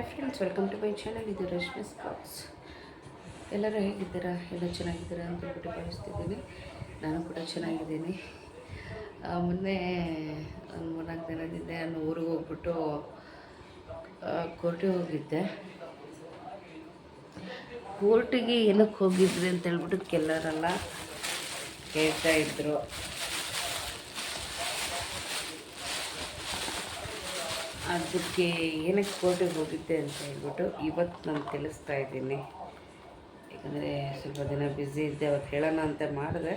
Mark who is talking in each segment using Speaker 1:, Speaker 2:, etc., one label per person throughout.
Speaker 1: Hi friends welcome to my channel ಇದು Rashmi spots ಎಲ್ಲರೂ ಹೇಗಿದ್ದೀರಾ? ಎಲ್ಲ ಚೆನ್ನಾಗಿದ್ದೀರಾ ಅಂತ ಹೇಳ್ಬಿಟ್ಟು ಭಾವಿಸ್ತಿದ್ದೀನಿ. ನಾನು ಕೂಡ ಚೆನ್ನಾಗಿದ್ದೀನಿ. ಮೊನ್ನೆ ಒಂದು ಮೂರ್ನಾಲ್ಕು ದಿನದಿಂದ ನಾನು ಊರಿಗೆ ಹೋಗ್ಬಿಟ್ಟು ಕೋರ್ಟಿಗೆ ಹೋಗಿದ್ದೆ. ಕೋರ್ಟಿಗೆ ಏನಕ್ಕೆ ಹೋಗಿದ್ರಿ ಅಂತ ಹೇಳ್ಬಿಟ್ಟು ಕೇಳ್ತಾ ಅದಕ್ಕೆ ಏನಕ್ಕೆ ಕೋರ್ಟಿಗೆ ಹೋಗಿದ್ದೆ ಅಂತ ಹೇಳ್ಬಿಟ್ಟು ಇವತ್ತು ನಾನು ತಿಳಿಸ್ತಾ ಇದ್ದೀನಿ. ಯಾಕಂದರೆ ಸ್ವಲ್ಪ ದಿನ ಬ್ಯುಸಿ ಇದ್ದೆ ಅವತ್ತು ಹೇಳೋಣ ಅಂತ ಮಾಡಿದೆ.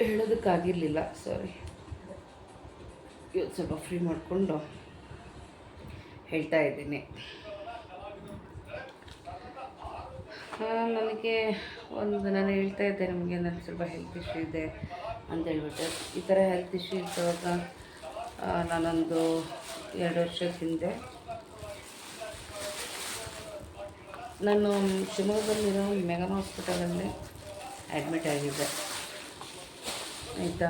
Speaker 1: ಹೇಳೋದಕ್ಕಾಗಿರಲಿಲ್ಲ ಸಾರಿ ಇವತ್ತು ಸ್ವಲ್ಪ ಫ್ರೀ ಮಾಡಿಕೊಂಡು ಹೇಳ್ತಾ ಇದ್ದೀನಿ. ನನಗೆ ಒಂದು ನಾನು ಹೇಳ್ತಾ ಇದ್ದೆ ನಿಮಗೆ ನನಗೆ ಸ್ವಲ್ಪ ಹೆಲ್ತ್ ಇಶ್ಯೂ ಇದೆ ಅಂತ ಹೇಳ್ಬಿಟ್ಟು. ಈ ಥರ ಹೆಲ್ತ್ ಇಶ್ಯೂ ಇದ್ದಾಗ ಆ, ನಾನೊಂದು ಎರಡು ವರ್ಷದ ಹಿಂದೆ ನಾನು ಶಿವಮೊಗ್ಗದಲ್ಲಿರೋ ಮೆಗನ್ ಹಾಸ್ಪಿಟಲಲ್ಲಿ ಅಡ್ಮಿಟ್ ಆಗಿದ್ದೆ. ಆಯಿತಾ?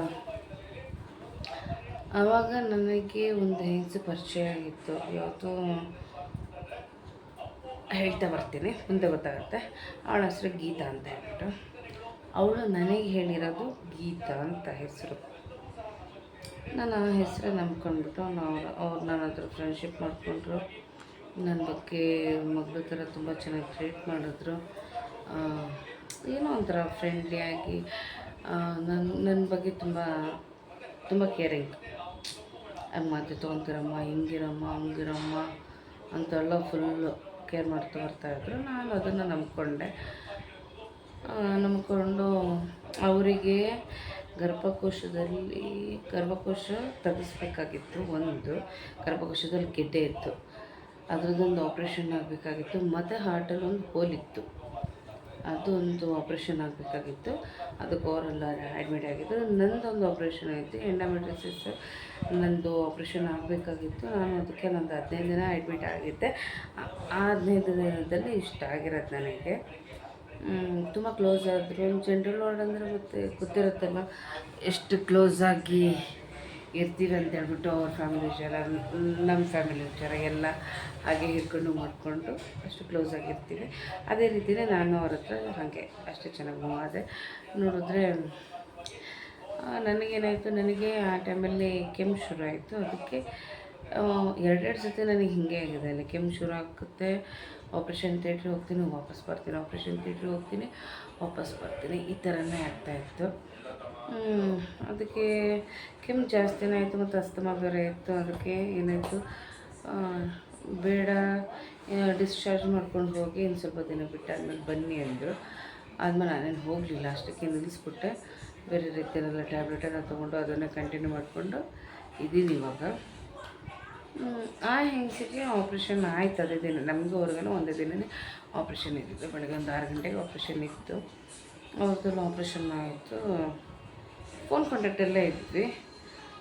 Speaker 1: ಆವಾಗ ನನಗೆ ಒಂದು ಹೆಂಗಸು ಪರಿಚಯ ಆಗಿತ್ತು. ಯಾವತ್ತೂ ಹೇಳ್ತಾ ಬರ್ತೀನಿ, ಮುಂದೆ ಗೊತ್ತಾಗುತ್ತೆ. ಅವಳ ಹೆಸರು ಗೀತಾ ಅಂತ ಹೇಳ್ಬಿಟ್ಟು. ಅವಳು ನನಗೆ ಹೇಳಿರೋದು ಗೀತಾ ಅಂತ ಹೆಸರು. ನಾನು ಆ ಹೆಸರು ನಂಬ್ಕೊಂಡ್ಬಿಟ್ಟು ನಾವು ಅವ್ರು ನನ್ನ ಹತ್ರ ಫ್ರೆಂಡ್ಶಿಪ್ ಮಾಡಿಕೊಂಡ್ರು. ನನ್ನ ಬಗ್ಗೆ ಮಗಳ ಥರ ತುಂಬ ಚೆನ್ನಾಗಿ ಟ್ರೀಟ್ ಮಾಡಿದ್ರು. ಏನೋ ಒಂಥರ ಫ್ರೆಂಡ್ಲಿಯಾಗಿ ನನ್ನ ನನ್ನ ಬಗ್ಗೆ ತುಂಬ ತುಂಬ ಕೇರಿಂಗ್ ಅಮ್ಮ ಅದು ತೊಗೊಂತಿರಮ್ಮ, ಹಿಂಗಿರಮ್ಮ, ಹಂಗಿರಮ್ಮ ಅಂತೆಲ್ಲ ಫುಲ್ಲು ಕೇರ್ ಮಾಡ್ತಾ ಬರ್ತಾಯಿದ್ರು ನಾನು ಅದನ್ನು ನಂಬ್ಕೊಂಡೆ. ನಂಬ್ಕೊಂಡು ಅವರಿಗೆ ಗರ್ಭಕೋಶದಲ್ಲಿ ಗರ್ಭಕೋಶ ತೆಗೆಸ್ಬೇಕಾಗಿತ್ತು ಒಂದು. ಗರ್ಭಕೋಶದಲ್ಲಿ ಗೆಡ್ಡೆ ಇತ್ತು. ಅದರದ್ದೊಂದು ಆಪ್ರೇಷನ್ ಆಗಬೇಕಾಗಿತ್ತು. ಮತ್ತು ಹಾರ್ಟಲ್ಲಿ ಒಂದು ಹೋಲಿತ್ತು ಅದೊಂದು ಆಪ್ರೇಷನ್ ಆಗಬೇಕಾಗಿತ್ತು. ಅದಕ್ಕೆ ಅವರೆಲ್ಲ ಅಡ್ಮಿಟ್ ಆಗಿತ್ತು ನಂದೊಂದು ಆಪ್ರೇಷನ್ ಆಯಿತು ಎಂಡಮೆಟ್ರಿಸಿಸ್ ನಂದು ಆಪ್ರೇಷನ್ ಆಗಬೇಕಾಗಿತ್ತು. ನಾನು ಅದಕ್ಕೆ ನಂದು ಹದಿನೈದು ದಿನ ಅಡ್ಮಿಟ್ ಆಗಿದ್ದೆ. ಆ ಹದಿನೈದು ದಿನದಲ್ಲಿ ಇಷ್ಟ ಆಗಿರೋದು ನನಗೆ. ತುಂಬ ಕ್ಲೋಸ್ ಆದರು ಜನರಲ್ ವಾರ್ಡ್ ಅಂದರೆ ಮತ್ತೆ ಗೊತ್ತಿರುತ್ತಲ್ಲ? ಎಷ್ಟು ಕ್ಲೋಸ್ ಆಗಿ ಇರ್ತೀವಿ ಅಂತ ಹೇಳ್ಬಿಟ್ಟು ಅವ್ರ ಫ್ಯಾಮಿಲಿ ವಿಚಾರ ನಮ್ಮ ಫ್ಯಾಮಿಲಿ ವಿಚಾರ ಎಲ್ಲ ಹಾಗೆ ಹಿಡ್ಕೊಂಡು ಮಾಡಿಕೊಂಡು ಅಷ್ಟು ಕ್ಲೋಸ್ ಆಗಿರ್ತೀವಿ ಅದೇ ರೀತಿಯೇ ನಾನು ಅವ್ರ ಹತ್ರ ಹಾಗೆ ಅಷ್ಟೇ ಚೆನ್ನಾಗಿ ಮೂವ್ ಆದೆ. ನೋಡಿದ್ರೆ ನನಗೇನಾಯಿತು, ನನಗೆ ಆ ಟೈಮಲ್ಲಿ ಕೆಮ್ಮು ಶುರು ಆಯಿತು. ಅದಕ್ಕೆ ಎರಡೆರಡು ಸತಿ ನನಗೆ ಹಿಂಗೆ ಆಗಿದೆ. ಅಲ್ಲಿ ಕೆಮ್ಮು ಶುರು ಆಗುತ್ತೆ. ಆಪ್ರೇಷನ್ ಥಿಯೇಟ್ರಿಗೆ ಹೋಗ್ತೀನಿ, ವಾಪಸ್ ಬರ್ತೀನಿ ಆಪ್ರೇಷನ್ ಥಿಯೇಟ್ರಿಗೆ ಹೋಗ್ತೀನಿ, ವಾಪಸ್ ಬರ್ತೀನಿ. ಈ ಥರನೇ ಆಗ್ತಾಯಿತ್ತು ಅದಕ್ಕೆ ಕೆಮ್ಮು ಜಾಸ್ತಿನೇ ಆಯಿತು ಮತ್ತು ಅಸ್ತಮ ಬೇರೆ ಇತ್ತು, ಅದಕ್ಕೆ ಏನಾಯಿತು? ಬೇಡ ಡಿಸ್ಚಾರ್ಜ್ ಮಾಡ್ಕೊಂಡು ಹೋಗಿ ಇನ್ನು ಸ್ವಲ್ಪ ದಿನ ಬಿಟ್ಟು ಆದಮೇಲೆ ಬನ್ನಿ ಅಂದರು. ಆದಮೇಲೆ ನಾನೇನು ಹೋಗಲಿಲ್ಲ, ಅಷ್ಟಕ್ಕೆ ನಿಲ್ಲಿಸ್ಬಿಟ್ಟೆ. ಬೇರೆ ರೀತಿಯಲ್ಲೆಲ್ಲ ಟ್ಯಾಬ್ಲೆಟನ್ನು ತೊಗೊಂಡು ಅದನ್ನು ಕಂಟಿನ್ಯೂ ಮಾಡಿಕೊಂಡು ಇದ್ದೀನಿ ಇವಾಗ. ಆ ಹೆಂಗಸಿಗೆ ಆಪ್ರೇಷನ್ ಆಯ್ತು ಅದೇ ದಿನ. ನಮಗೂ ಅವ್ರಿಗೂ ಒಂದೇ ದಿನನೇ ಆಪ್ರೇಷನ್ ಇದ್ದಿದ್ದು. ಬೆಳಗ್ಗೆ ಒಂದು ಆರು ಗಂಟೆಗೆ ಆಪ್ರೇಷನ್ ಇತ್ತು. ಅವ್ರದ್ದು ಆಪ್ರೇಷನ್ ಆಯಿತು. ಫೋನ್ ಕಾಂಟ್ಯಾಕ್ಟಲ್ಲೇ ಇದ್ವಿ.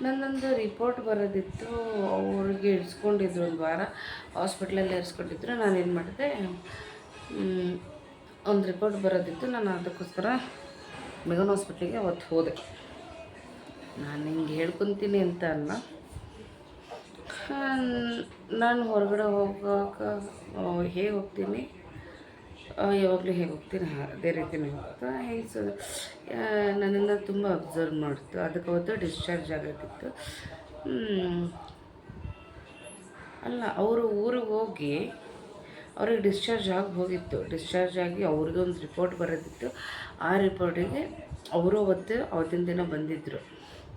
Speaker 1: ನನ್ನೊಂದು ರಿಪೋರ್ಟ್ ಬರೋದಿತ್ತು. ಅವ್ರಿಗೆ ಇಡ್ಸ್ಕೊಂಡಿದ್ರು ಒಂದು ವಾರ. ಹಾಸ್ಪಿಟ್ಲಲ್ಲಿ ಇರಿಸ್ಕೊಂಡಿದ್ರು ನಾನು ಏನು ಮಾಡಿದೆ? ಒಂದು ರಿಪೋರ್ಟ್ ಬರೋದಿತ್ತು. ನಾನು ಅದಕ್ಕೋಸ್ಕರ ಮೆಗನ್ ಹಾಸ್ಪಿಟ್ಲಿಗೆ ಅವತ್ತು ಹೋದೆ. ನಾನು ಹಿಂಗೆ ಹೇಳ್ಕೊತೀನಿ ಅಂತ ಅಲ್ಲ. ನಾನು ಹೊರಗಡೆ ಹೋಗೋಕೆ ಹೇಗೆ ಹೋಗ್ತೀನಿ? ಯಾವಾಗಲೂ ಹೇಗೆ ಹೋಗ್ತೀನಿ? ಅದೇ ರೀತಿನೇ ಹೋಗ್ತಾ ಸೊ ನನ್ನನ್ನು ತುಂಬ ಅಬ್ಸರ್ವ್ ಮಾಡ್ತು. ಅದಕ್ಕೆ ಅವತ್ತು ಡಿಸ್ಚಾರ್ಜ್ ಆಗೋದಿತ್ತು ಅಲ್ಲ, ಅವರು ಊರಿಗೆ ಹೋಗಿ, ಅವ್ರಿಗೆ ಡಿಸ್ಚಾರ್ಜ್ ಆಗಿ ಹೋಗಿತ್ತು. ಡಿಸ್ಚಾರ್ಜ್ ಆಗಿ ಅವ್ರಿಗೊಂದು ರಿಪೋರ್ಟ್ ಬರೋದಿತ್ತು. ಆ ರಿಪೋರ್ಟಿಗೆ ಅವರು ಅವತ್ತು, ಅವತ್ತಿನ ದಿನ ಬಂದಿದ್ದರು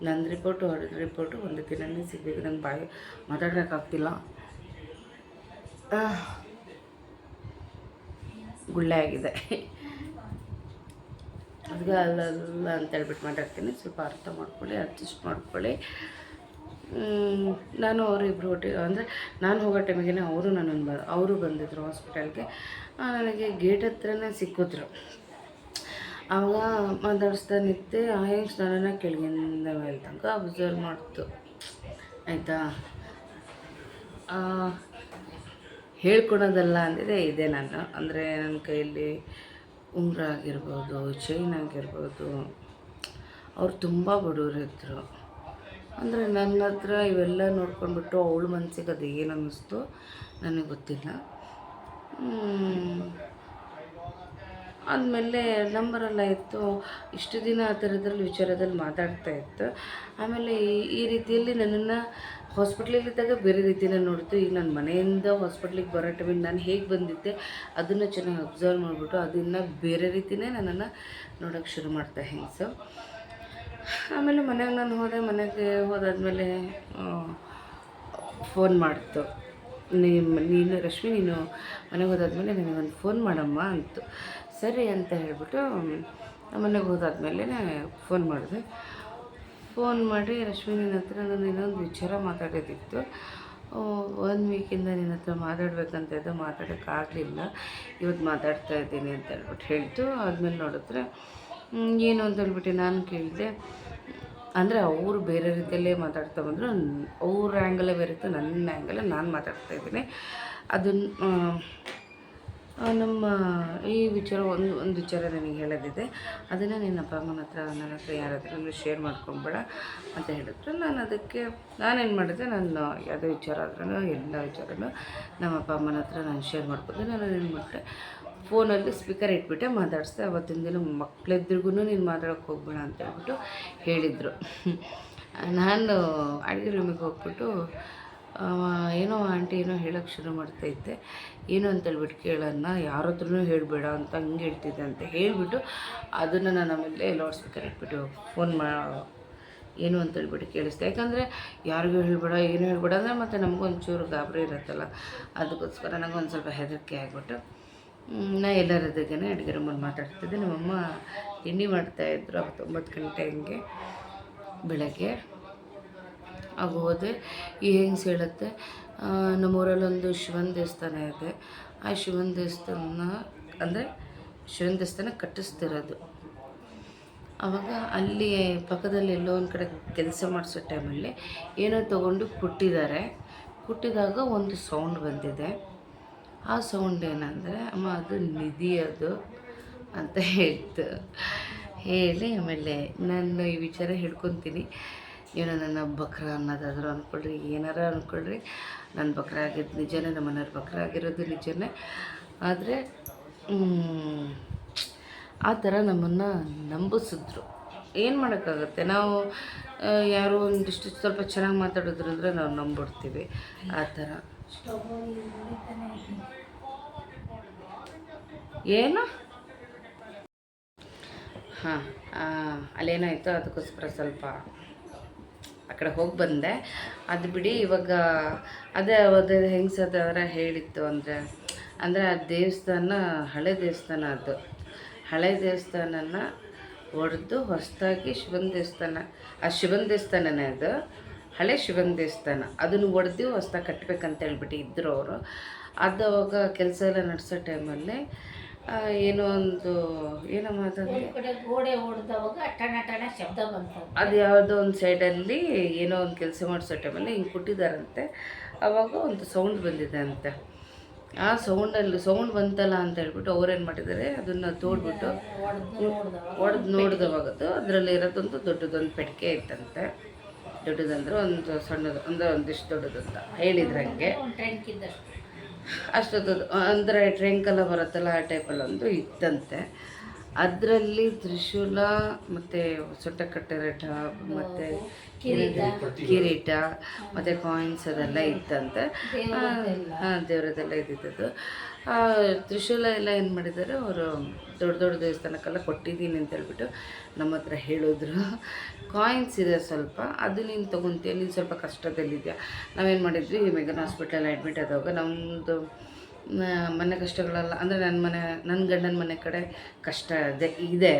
Speaker 1: ನನ್ನ ರಿಪೋರ್ಟು ಅವ್ರ ರಿಪೋರ್ಟು ಒಂದು ದಿನವೇ ಸಿಗಬೇಕು. ನಂಗೆ ಬಾಯಿ ಮಾತಾಡೋಕ್ಕಾಗ್ತಿಲ್ಲ. ಗುಳ್ಳೆ ಆಗಿದೆ. ಅದಕ್ಕೆ ಅಲ್ಲಲ್ಲ ಅಂತೇಳ್ಬಿಟ್ಟು ಮಾತಾಡ್ತೀನಿ. ಸ್ವಲ್ಪ ಅರ್ಥ ಮಾಡ್ಕೊಳ್ಳಿ ಅಡ್ಜಸ್ಟ್ ಮಾಡ್ಕೊಳ್ಳಿ. ನಾನು ಅವರಿಬ್ಬರು ಒಟ್ಟಿಗೆ ಅಂದರೆ ನಾನು ಹೋಗೋ ಟೈಮಿಗೆ ಅವರು ನನ್ನನ್ನು ಬ, ಅವರು ಬಂದಿದ್ದರು ಹಾಸ್ಪಿಟಲ್ಗೆ ನನಗೆ ಗೇಟ್ ಹತ್ರನೇ ಸಿಕ್ಕಿದ್ರು. ಆವಾಗ ಮಾತಾಡಿಸ್ತಾ ನಿಂತೆ ಆ ಹೆಂಗ್ಸ್ ನನ್ನನ್ನು ಕೆಳಗಿಂದ ಮೇಲೆ ತನಕ ಅಬ್ಸರ್ವ್ ಮಾಡ್ತು. ಆಯಿತಾ? ಹೇಳ್ಕೊಡೋದಲ್ಲ ಅಂದಿದೆ, ಇದೆ ನಾನು. ಅಂದರೆ ನನ್ನ ಕೈಯಲ್ಲಿ ಉಂಗುರ ಆಗಿರ್ಬೋದು ಚೈನ್ ಆಗಿರ್ಬೋದು. ಅವ್ರು ತುಂಬ ಬಡವರಿದ್ದರು ಅಂದರೆ ನನ್ನ ಹತ್ರ ಇವೆಲ್ಲ ನೋಡ್ಕೊಂಡ್ಬಿಟ್ಟು ಅವಳು ಮನಸ್ಸಿಗೆ ಅದು ಏನು ಅನ್ನಿಸ್ತು ನನಗೆ ಗೊತ್ತಿಲ್ಲ. ಆದಮೇಲೆ ನಂಬರೆಲ್ಲ ಇತ್ತು. ಇಷ್ಟು ದಿನ ಆ ಥರದ್ರಲ್ಲಿ ವಿಚಾರದಲ್ಲಿ ಮಾತಾಡ್ತಾ ಇತ್ತು. ಆಮೇಲೆ ಈ ಈ ರೀತಿಯಲ್ಲಿ ನನ್ನನ್ನು ಹಾಸ್ಪಿಟ್ಲಲ್ಲಿದ್ದಾಗ ಬೇರೆ ರೀತಿನ ನೋಡ್ತು. ಈಗ ನಾನು ಮನೆಯಿಂದ ಹಾಸ್ಪಿಟ್ಲಿಗೆ ಬರೋ ಟೈಮಿಗೆ ನಾನು ಹೇಗೆ ಬಂದಿದ್ದೆ, ಅದನ್ನು ಚೆನ್ನಾಗಿ ಅಬ್ಸರ್ವ್ ಮಾಡಿಬಿಟ್ಟು ಅದನ್ನು ಬೇರೆ ರೀತಿಯೇ ನನ್ನನ್ನು ನೋಡೋಕ್ಕೆ ಶುರು ಮಾಡ್ತಾ ಹೆಂಗಸು. ಆಮೇಲೆ ಮನೆಗೆ ನಾನು ಹೋದೆ. ಮನೆಗೆ ಹೋದಾದಮೇಲೆ ಫೋನ್ ಮಾಡ್ತು. ನಿಮ್ಮ ನೀನು ರಶ್ಮಿ, ನೀನು ಮನೆಗೆ ಹೋದಾದ್ಮೇಲೆ ನನಗೊಂದು ಫೋನ್ ಮಾಡಮ್ಮ ಅಂತು. ಸರಿ ಅಂತ ಹೇಳಿಬಿಟ್ಟು ಮನೆಗೆ ಹೋದಾದ್ಮೇಲೆ ಫೋನ್ ಮಾಡಿದೆ. ಫೋನ್ ಮಾಡಿ ರಶ್ಮಿ ನಿನ್ನ ಹತ್ರ ನಾನು ಇನ್ನೊಂದು ವಿಚಾರ ಮಾತಾಡೋದಿತ್ತು ಒಂದು ವೀಕಿಂದ ನಿನ್ನ ಹತ್ರ ಮಾತಾಡ್ಬೇಕಂತ ಇದ್ದೆ ಮಾತಾಡೋಕ್ಕಾಗಲಿಲ್ಲ ಇವತ್ತು ಮಾತಾಡ್ತಾ ಇದ್ದೀನಿ ಅಂತ ಹೇಳ್ಬಿಟ್ಟು ಹೇಳ್ತು. ಆದಮೇಲೆ ನೋಡಿದ್ರೆ ಏನು ಅಂತ ಹೇಳ್ಬಿಟ್ಟು ನಾನು ಕೇಳಿದೆ. ಅಂದರೆ ಅವರು ಬೇರೆ ರೀತಿಯಲ್ಲೇ ಮಾತಾಡ್ತಾ ಬಂದರು. ಅವ್ರ ಆ್ಯಂಗಲೇ ಬೇರೆ ಇತ್ತು, ನನ್ನ ಆ್ಯಂಗಲೇ ನಾನು ಮಾತಾಡ್ತಾ ಇದ್ದೀನಿ. ಅದನ್ನು ನಮ್ಮ ಈ ವಿಚಾರ ಒಂದು ಒಂದು ವಿಚಾರ ನನಗೆ ಹೇಳೋದಿದೆ. ಅದನ್ನು ನಿನ್ನ ಅಪ್ಪ ಅಮ್ಮನ ಹತ್ರ, ನನ್ನ ಹತ್ರ ಯಾರ ಹತ್ರನೂ ಶೇರ್ ಮಾಡ್ಕೊಂಬೇಡ ಅಂತ ಹೇಳಿದ್ರು. ನಾನು ಅದಕ್ಕೆ ನಾನೇನು ಮಾಡಿದೆ? ನಾನು ಯಾವುದೇ ವಿಚಾರ ಆದ್ರೂ ಎಲ್ಲ ವಿಚಾರನೂ ನಮ್ಮ ಅಪ್ಪ ಅಮ್ಮನ ಹತ್ರ ನಾನು ಶೇರ್ ಮಾಡ್ಕೊಂಡೆ. ನಾನು ಏನು ಮಾಡಿದೆ? ಫೋನಲ್ಲಿ ಸ್ಪೀಕರ್ ಇಟ್ಬಿಟ್ಟೆ, ಮಾತಾಡಿಸ್ದೆ. ಅವತ್ತಿನ ದಿನ ಮಕ್ಕಳಿದ್ರಿಗೂ ನೀನು ಮಾತಾಡೋಕ್ಕೆ ಹೋಗ್ಬೇಡ ಅಂತ ಹೇಳ್ಬಿಟ್ಟು ಹೇಳಿದರು. ನಾನು ಅಡುಗೆ ರೂಮಿಗೆ ಹೋಗ್ಬಿಟ್ಟು ಏನೋ ಆಂಟಿ ಏನೋ ಹೇಳೋಕ್ಕೆ ಶುರು ಮಾಡ್ತೈತೆ ಏನು ಅಂತ ಹೇಳ್ಬಿಟ್ಟು ಕೇಳೋಣ ಯಾರ ಹತ್ರನು ಹೇಳಬೇಡ ಅಂತ ಹಂಗೆ ಹೇಳ್ತಿದ್ದೆ ಅಂತ ಹೇಳಿಬಿಟ್ಟು ಅದನ್ನು ನಾನು ಆಮೇಲೆ ಲೌಡ್ ಸ್ಪೀಕರ್ ಇಟ್ಬಿಟ್ಟು ಫೋನ್ ಮಾ, ಏನು ಅಂತ ಹೇಳ್ಬಿಟ್ಟು ಕೇಳಿಸ್ದೆ. ಯಾಕಂದರೆ ಯಾರಿಗೂ ಹೇಳ್ಬೇಡ, ಏನು ಹೇಳ್ಬೇಡ ಅಂದರೆ ಮತ್ತು ನಮಗೊಂಚೂರು ಗಾಬರಿ ಇರುತ್ತಲ್ಲ. ಅದಕ್ಕೋಸ್ಕರ ನನಗೊಂದು ಸ್ವಲ್ಪ ಹೆದರಿಕೆ ಆಗಿಬಿಟ್ಟು ನಾ ಎಲ್ಲರ ಜೊತೆಗೇ ಅಡುಗೆ ರೂಮಲ್ಲಿ ಮಾತಾಡ್ತಿದ್ದೆ. ನಮ್ಮಮ್ಮ ತಿಂಡಿ ಮಾಡ್ತಾಯಿದ್ರು ಹತ್ತೊಂಬತ್ತು ಗಂಟೆ ಹಂಗೆ ಬೆಳಗ್ಗೆ. ಆಗ ಹೋದೆ ಈ ಹೆಂಗ್ಸ್ ಹೇಳುತ್ತೆ ನಮ್ಮೂರಲ್ಲೊಂದು ಶಿವನ ದೇವಸ್ಥಾನ ಇದೆ. ಆ ಶಿವನ ದೇವಸ್ಥಾನ, ಅಂದರೆ ಶಿವನ ದೇವಸ್ಥಾನ ಕಟ್ಟಿಸ್ತಿರೋದು. ಆವಾಗ ಅಲ್ಲಿ ಪಕ್ಕದಲ್ಲಿ ಎಲ್ಲೋ ಒಂದು ಕಡೆ ಕೆಲಸ ಮಾಡಿಸೋ ಟೈಮಲ್ಲಿ ಏನೋ ತೊಗೊಂಡು ಕುಟ್ಟಿದ್ದಾರೆ. ಕುಟ್ಟಿದಾಗ ಒಂದು ಸೌಂಡ್ ಬಂದಿದೆ. ಆ ಸೌಂಡ್ ಏನಂದರೆ, ಅಮ್ಮ, ಅದು ನಿಧಿ ಅದು ಅಂತ ಹೇಳ್ತು. ಹೇಳಿ ಆಮೇಲೆ, ನಾನು ಈ ವಿಚಾರ ಹೇಳ್ಕೊತೀನಿ. ಏನೋ ನನ್ನ ಬಕ್ರ ಅನ್ನೋದಾದರೂ ಅಂದ್ಕೊಳ್ರಿ ಏನಾರ ಅಂದ್ಕೊಳ್ರಿ ನನ್ನ ಬಕ್ರ ಆಗಿದ್ದು ನಿಜನೇ ನಮ್ಮ ಮನೆಯವ್ರ ಬಕ್ರ ಆಗಿರೋದು ನಿಜನೇ. ಆದರೆ ಆ ಥರ ನಮ್ಮನ್ನು ನಂಬಿಸಿದ್ರು. ಏನು ಮಾಡೋಕ್ಕಾಗುತ್ತೆ? ನಾವು ಯಾರೋ ಒಂದಿಷ್ಟು ಸ್ವಲ್ಪ ಚೆನ್ನಾಗಿ ಮಾತಾಡಿದ್ರು ಅಂದರೆ ನಾವು ನಂಬಿಡ್ತೀವಿ. ಆ ಥರ. ಏನು? ಹಾಂ ಅಲ್ಲೇನಾಯಿತು? ಅದಕ್ಕೋಸ್ಕರ ಸ್ವಲ್ಪ ಆ ಕಡೆ ಹೋಗಿ ಬಂದೆ. ಅದು ಬಿಡಿ ಇವಾಗ ಅದೇ ಅದು ಹೆಂಗ್ಸದವರ ಹೇಳಿತ್ತು ಅಂದರೆ ಅಂದರೆ ಆ ದೇವಸ್ಥಾನ ಹಳೆ ದೇವಸ್ಥಾನ ಅದು. ಹಳೆ ದೇವಸ್ಥಾನನ ಹೊಡೆದು ಹೊಸದಾಗಿ ಶಿವನ ದೇವಸ್ಥಾನ, ಆ ಶಿವನ ದೇವಸ್ಥಾನನೇ ಅದು. ಹಳೆ ಶಿವನ ದೇವಸ್ಥಾನ. ಅದನ್ನು ಒಡೆದು ಹೊಸ್ದಾಗಿ ಕಟ್ಟಬೇಕಂತ ಹೇಳ್ಬಿಟ್ಟು ಇದ್ದರು ಅವರು. ಅದು ಅವಾಗ ಕೆಲಸ ಎಲ್ಲ ನಡೆಸೋ ಟೈಮಲ್ಲಿ ಏನೋ ಒಂದು ಏನಮ್ಮ ಅದಂದ್ರೆ
Speaker 2: ಕಡೆ ಗೋಡೆ ಹೊಡೆದವಾಗ ಟಣ ಟಣ ಶಬ್ದ ಬಂತು
Speaker 1: ಅದು ಯಾವುದೋ ಒಂದು ಸೈಡಲ್ಲಿ ಏನೋ ಒಂದು ಕೆಲಸ ಮಾಡಿಸೋ ಟೈಮಲ್ಲಿ ಹಿಂಗೆ ಕೊಟ್ಟಿದ್ದಾರಂತೆ ಅವಾಗ ಒಂದು ಸೌಂಡ್ ಬಂದಿದೆ ಅಂತೆ ಆ ಸೌಂಡಲ್ಲಿ ಸೌಂಡ್ ಬಂತಲ್ಲ ಅಂತ ಹೇಳ್ಬಿಟ್ಟು ಅವ್ರೇನು ಮಾಡಿದ್ದಾರೆ ಅದನ್ನು ತೋಡ್ಬಿಟ್ಟು
Speaker 2: ಹೊಡೆದು
Speaker 1: ನೋಡಿದವಾಗದು ಅದರಲ್ಲಿ ಇರೋದೊಂದು ದೊಡ್ಡದೊಂದು ಪೆಟ್ಟಿಗೆ ಇತ್ತಂತೆ. ದೊಡ್ಡದಂದ್ರೆ ಒಂದು ಸಣ್ಣದು ಅಂದರೆ ಒಂದಿಷ್ಟು ದೊಡ್ಡದಂತ ಅಂತ ಹೇಳಿದ್ರು ಹಂಗೆ
Speaker 2: ಒಂದು ಟ್ಯಾಂಕ್ ಇದ್ದಷ್ಟು
Speaker 1: ಅಷ್ಟು ದೊಡ್ಡ ಅಂದರೆ ಟ್ರೆಂಕೆಲ್ಲ ಬರುತ್ತಲ್ಲ ಆ ಟೈಪಲ್ಲಿ ಒಂದು ಇತ್ತಂತೆ. ಅದರಲ್ಲಿ ತ್ರಿಶೂಲ ಮತ್ತು ಸೊಟ್ಟಕಟ್ಟೆರಟ ಮತ್ತು ಕಿರೀಟ. ಮತ್ತು ಕಾಯಿನ್ಸ್ ಅದೆಲ್ಲ ಇತ್ತಂತೆ. ದೇವರದೆಲ್ಲ ಇದ್ದಿದ್ದು ಆ ತ್ರಿಶೂಲ ಎಲ್ಲ ಏನು ಮಾಡಿದ್ದಾರೆ ಅವರು ದೊಡ್ಡ ದೊಡ್ಡ ದೇವಸ್ಥಾನಕ್ಕೆಲ್ಲ ಕೊಟ್ಟಿದ್ದೀನಿ ಅಂತ ಹೇಳ್ಬಿಟ್ಟು ನಮ್ಮ ಹತ್ರ ಹೇಳಿದ್ರು. ಕಾಯಿನ್ಸ್ ಇದೆ ಸ್ವಲ್ಪ, ಅದು ನೀನು ತೊಗೊತೀಯ, ನೀನು ಸ್ವಲ್ಪ ಕಷ್ಟದಲ್ಲಿದೆಯಾ? ನಾವೇನು ಮಾಡಿದ್ವಿ ಮೆಗನ್ ಹಾಸ್ಪಿಟಲಲ್ಲಿ ಅಡ್ಮಿಟ್ ಆದಾಗ ನಮ್ಮದು ಮನೆ ಕಷ್ಟಗಳೆಲ್ಲ, ಅಂದರೆ ನನ್ನ ಮನೆ ನನ್ನ ಗಂಡನ ಮನೆ ಕಡೆ ಕಷ್ಟ ಇದೆ ಇದೆ.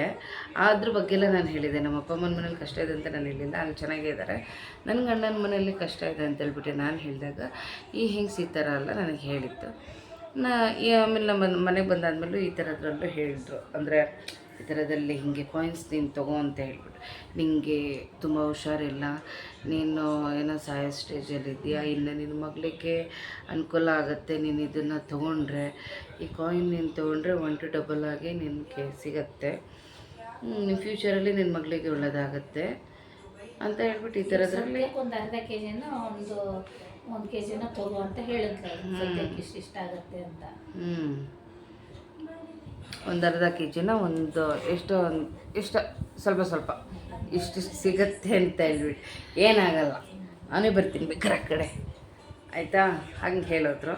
Speaker 1: ಅದ್ರ ಬಗ್ಗೆಲ್ಲ ನಾನು ಹೇಳಿದೆ, ನಮ್ಮ ಅಪ್ಪ ಅಮ್ಮನ ಮನೇಲಿ ಕಷ್ಟ ಇದೆ ಅಂತ ನಾನು ಹೇಳಿಲ್ಲ ಅಲ್ಲಿ ಚೆನ್ನಾಗೇ ಇದ್ದಾರೆ ನನ್ನ ಗಂಡನ ಮನೆಯಲ್ಲಿ ಕಷ್ಟ ಇದೆ ಅಂತ ಹೇಳ್ಬಿಟ್ಟು ನಾನು ಹೇಳಿದಾಗ, ಈ ಹೆಂಗೆ ಥರ ಎಲ್ಲ ನನಗೆ ಹೇಳಿತ್ತು ನಾ ಆಮೇಲೆ ನಮ್ಮ ಮನೆಗೆ ಬಂದಾದಮೇಲೆ ಈ ಥರದ್ರಲ್ಲೂ ಹೇಳಿದ್ರು. ಅಂದರೆ ಈ ಥರದಲ್ಲಿ ಹೀಗೆ ಕಾಯಿನ್ಸ್ ನೀನು ತಗೋ ಅಂತ ಹೇಳ್ಬಿಟ್ಟು. ನಿನಗೆ ತುಂಬ ಹುಷಾರಿಲ್ಲ. ನೀನು ಏನೋ ಸಾಯೋ ಸ್ಟೇಜಲ್ಲಿದ್ದೀಯಾ ಇನ್ನು ನಿನ್ನ ಮಗಳಿಗೆ ಅನುಕೂಲ ಆಗುತ್ತೆ. ನೀನು ಇದನ್ನು ತೊಗೊಂಡ್ರೆ. ಈ ಕಾಯಿನ್ ನೀನು ತೊಗೊಂಡ್ರೆ ಒನ್ ಟು ಡಬಲ್ ಆಗಿ ನಿನಗೆ ಸಿಗತ್ತೆ. ಫ್ಯೂಚರಲ್ಲಿ ನಿನ್ನ ಮಗಳಿಗೆ ಒಳ್ಳೆಯದಾಗತ್ತೆ ಅಂತ ಹೇಳ್ಬಿಟ್ಟು ಈ ಥರದ್ರಲ್ಲಿ
Speaker 2: ಒಂದು ಅರ್ಧ ಕೆ ಜಿನ ಒಂದು ಒಂದು ಕೆ ಜಿನ ತಗೋ ಅಂತ ಹೇಳಿದ್ರು. ಸದ್ಯಕ್ಕೆ ಇಷ್ಟು ಇಷ್ಟ ಆಗುತ್ತೆ ಅಂತ.
Speaker 1: ಹ್ಞೂ ಒಂದು ಅರ್ಧ ಕೆ ಜಿನ ಒಂದು ಎಷ್ಟು ಒಂದು ಇಷ್ಟ ಸ್ವಲ್ಪ ಸ್ವಲ್ಪ. ಇಷ್ಟಿಷ್ಟು ಸಿಗತ್ತೆ ಅಂತ ಹೇಳ್ಬಿಟ್ಟು ಏನಾಗಲ್ಲ. ನಾನೇ ಬರ್ತೀನಿ ಬೇಕಾರೆ ಆ ಕಡೆ. ಆಯಿತಾ? ಹಂಗೆ ಹೇಳಿದ್ರು.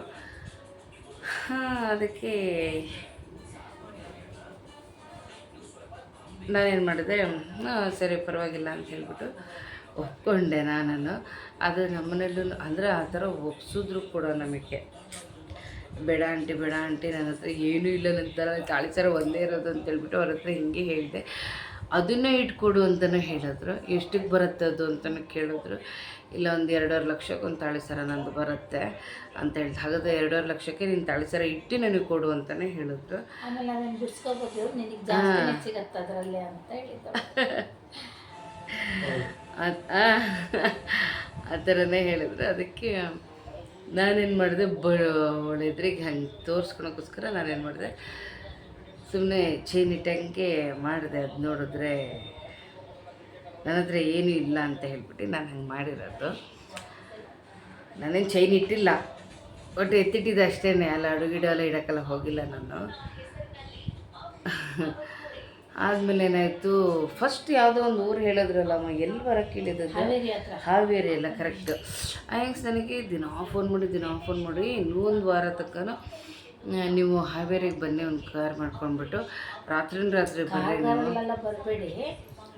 Speaker 1: ಹಾಂ ಅದಕ್ಕೆ ನಾನೇನು ಮಾಡಿದೆ? ಸರಿ ಪರವಾಗಿಲ್ಲ ಅಂತ ಹೇಳ್ಬಿಟ್ಟು. ಒಪ್ಕೊಂಡೆ ನಾನು ಅದು ನಮ್ಮನೇಲೂ ಅಂದರೆ ಆ ಥರ ಒಪ್ಸಿದ್ರು ಕೂಡ ನಮಗೆ. ಬೇಡ ಆಂಟಿ ಬೇಡ ಆಂಟಿ ನನ್ನ ಹತ್ರ ಏನೂ ಇಲ್ಲ ನನ್ನ ಥರ ತಾಳಿ ಸರ ಒಂದೇ ಇರೋದು ಅಂತ ಹೇಳ್ಬಿಟ್ಟು ಅವ್ರ ಹತ್ರ ಹಿಂಗೆ ಹೇಳಿದೆ. ಅದನ್ನೇ ಇಟ್ಕೊಡು ಅಂತಲೂ ಹೇಳಿದ್ರು. ಎಷ್ಟಕ್ಕೆ ಬರುತ್ತೆ ಅದು ಅಂತಲೂ ಕೇಳಿದ್ರು. ಇಲ್ಲ ಒಂದು ಎರಡೂವರೆ ಲಕ್ಷಕ್ಕೆ ಒಂದು ತಾಳಿ ಸರ ನಂದು ಬರುತ್ತೆ ಅಂತ ಹೇಳಿದ್ರು ಹಾಗಾದ್ರೆ ಎರಡೂವರೆ ಲಕ್ಷಕ್ಕೆ ನೀನು ತಾಳಿ ಸರ ಇಟ್ಟು ನನಗೆ ಕೊಡು ಅಂತಲೇ ಹೇಳಿದ್ರು.
Speaker 2: ಆಮೇಲೆ
Speaker 1: ಆ ಥರನೇ ಹೇಳಿದ್ರು. ಅದಕ್ಕೆ ನಾನೇನು ಮಾಡಿದೆ, ಬ ಒಳ್ಳೆದ್ರಿಗೆ ಹಂಗೆ ತೋರಿಸ್ಕೊಳಕ್ಕೋಸ್ಕರ ನಾನೇನು ಮಾಡಿದೆ. ಸುಮ್ಮನೆ ಚೈನ್ ಇಟ್ಟಂಗೆ ಮಾಡಿದೆ. ಅದು ನೋಡಿದ್ರೆ ನನ್ನ ಹತ್ರ ಏನೂ ಇಲ್ಲ ಅಂತ ಹೇಳ್ಬಿಟ್ಟು ನಾನು ಹಂಗೆ ಮಾಡಿರೋದು. ನಾನೇನು ಚೈನ್ ಇಟ್ಟಿಲ್ಲ. ಒಟ್ಟು ಎತ್ತಿಟ್ಟಿದ್ದು ಅಷ್ಟೇ ಅಲ್ಲ ಅಡುಗಿಡ ಎಲ್ಲ ಇಡೋಕ್ಕೆಲ್ಲ ಹೋಗಿಲ್ಲ ನಾನು. ಆದಮೇಲೆ ಏನಾಯಿತು? ಫಸ್ಟ್ ಯಾವುದೋ ಒಂದು ಊರು ಹೇಳಿದ್ರಲ್ಲ ಅಮ್ಮ ಎಲ್ಲಿ ಬರೋಕ್ಕೆ ಹೇಳಿದ್ದು
Speaker 2: ಹಾವೇರಿ
Speaker 1: ಎಲ್ಲ ಕರೆಕ್ಟ್ ಆ್ಯಂಗ್ಸ್ ನನಗೆ ದಿನ ಫೋನ್ ಮಾಡಿ ದಿನ ಫೋನ್ ಮಾಡಿ ಇನ್ನೂ ಒಂದು ವಾರ ತಕ್ಕ ನೀವು ಹಾವೇರಿಗೆ ಬನ್ನಿ ಒಂದು ಕಾರ್ ಮಾಡ್ಕೊಂಡ್ಬಿಟ್ಟು. ರಾತ್ರಿನ ರಾತ್ರಿ
Speaker 2: ಬರ್ಬೇಡಿ ಬರಬೇಡಿ.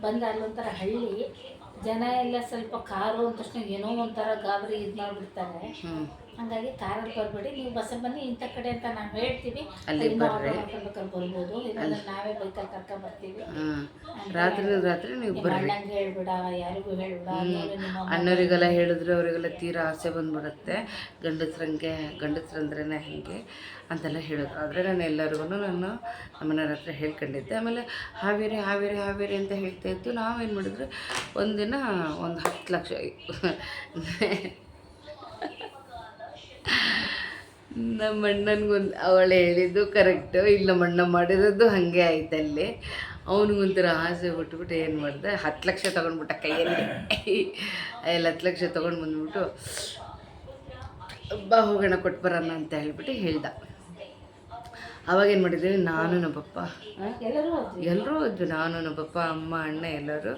Speaker 2: ಬಂದು ಅಲ್ಲೊಂಥರ ಹಳ್ಳಿ. ಜನ ಎಲ್ಲ ಸ್ವಲ್ಪ ಕಾರು ಅಂದ ತಕ್ಷಣ ಏನೋ ಒಂಥರ ಗಾಬರಿ ಇದು ಮಾಡಿಬಿಡ್ತಾರೆ
Speaker 1: ಹ್ಞೂ
Speaker 2: ಹಂಗಾಗಿ ಕಾರಲ್ಲಿ ಬರಬೇಡಿ ನೀವು ಬಸ್ಸಲ್ಲಿ ಬನ್ನಿ ಇಂಥ ಕಡೆ ಅಂತ ನಾವು ಹೇಳ್ತೀವಿ.
Speaker 1: ಅಲ್ಲಿ ಬರ್ರಿ.
Speaker 2: ಬರ್ಬೋದು. ನಾವೇ ಬೈಕಲ್ಲಿ ಕರ್ಕೊಂಡ್ ಬರ್ತೀವಿ.
Speaker 1: ರಾತ್ರಿ ರಾತ್ರಿ ನೀವು ಬರ್ರಿ.
Speaker 2: ಹೇಳ್ಬೇಡ ಯಾರಿಗೂ ಹೇಳ್ಬೇಡ.
Speaker 1: ಅನ್ನೋರಿಗೆಲ್ಲ ಹೇಳಿದ್ರೆ ಅವರಿಗೆಲ್ಲ ತೀರಾ ಆಸೆ ಬಂದ್ಬಿಡುತ್ತೆ. ಗಂಡಸ್ರಂಗೆ ಗಂಡಸ್ರಂದ್ರೇ ಹೀಗೆ ಅಂತೆಲ್ಲ ಹೇಳೋದು. ಆದರೆ ನಾನು ಎಲ್ಲರಿಗೂ ನಾನು ನಮ್ಮನೆಯವ್ರ ಹತ್ರ ಹೇಳ್ಕೊಂಡಿದ್ದೆ. ಆಮೇಲೆ ಹಾವೇರಿ ಹಾವೇರಿ ಹಾವೇರಿ ಅಂತ ಹೇಳ್ತಾ ಇತ್ತು. ನಾವೇನು ಮಾಡಿದ್ರೆ ಒಂದಿನ ಒಂದು ಹತ್ತು ಲಕ್ಷ ನಮ್ಮ ಅಣ್ಣನಿಗೊಂದು ಅವಳು ಹೇಳಿದ್ದು ಕರೆಕ್ಟು. ಇಲ್ಲಿ ನಮ್ಮ ಅಣ್ಣ ಮಾಡಿರೋದು ಹಾಗೆ ಆಯ್ತಲ್ಲಿ. ಅವನಿಗೊಂಥರ ಆಸೆ ಬಿಟ್ಬಿಟ್ಟು ಏನು ಮಾಡಿದೆ? ಹತ್ತು ಲಕ್ಷ ತೊಗೊಂಡ್ಬಿಟ್ಟ ಕೈಯಲ್ಲಿ. ಅಲ್ಲಿ ಹತ್ತು ಲಕ್ಷ ತೊಗೊಂಡು ಬಂದ್ಬಿಟ್ಟು, ಬಾ ಹೋಗೋಣ ಕೊಟ್ಟು ಬರೋಣ ಅಂತ ಹೇಳ್ಬಿಟ್ಟು ಹೇಳ್ದ. ಅವಾಗ ಏನು ಮಾಡಿದ್ವಿ? ನಾನು, ನಮ್ಮ ಪಪ್ಪ.
Speaker 2: ಎಲ್ಲರೂ ಹೋದ್ವಿ.
Speaker 1: ನಾನು, ನಮ್ಮ ಪಪ್ಪ, ಅಮ್ಮ, ಅಣ್ಣ ಎಲ್ಲರೂ.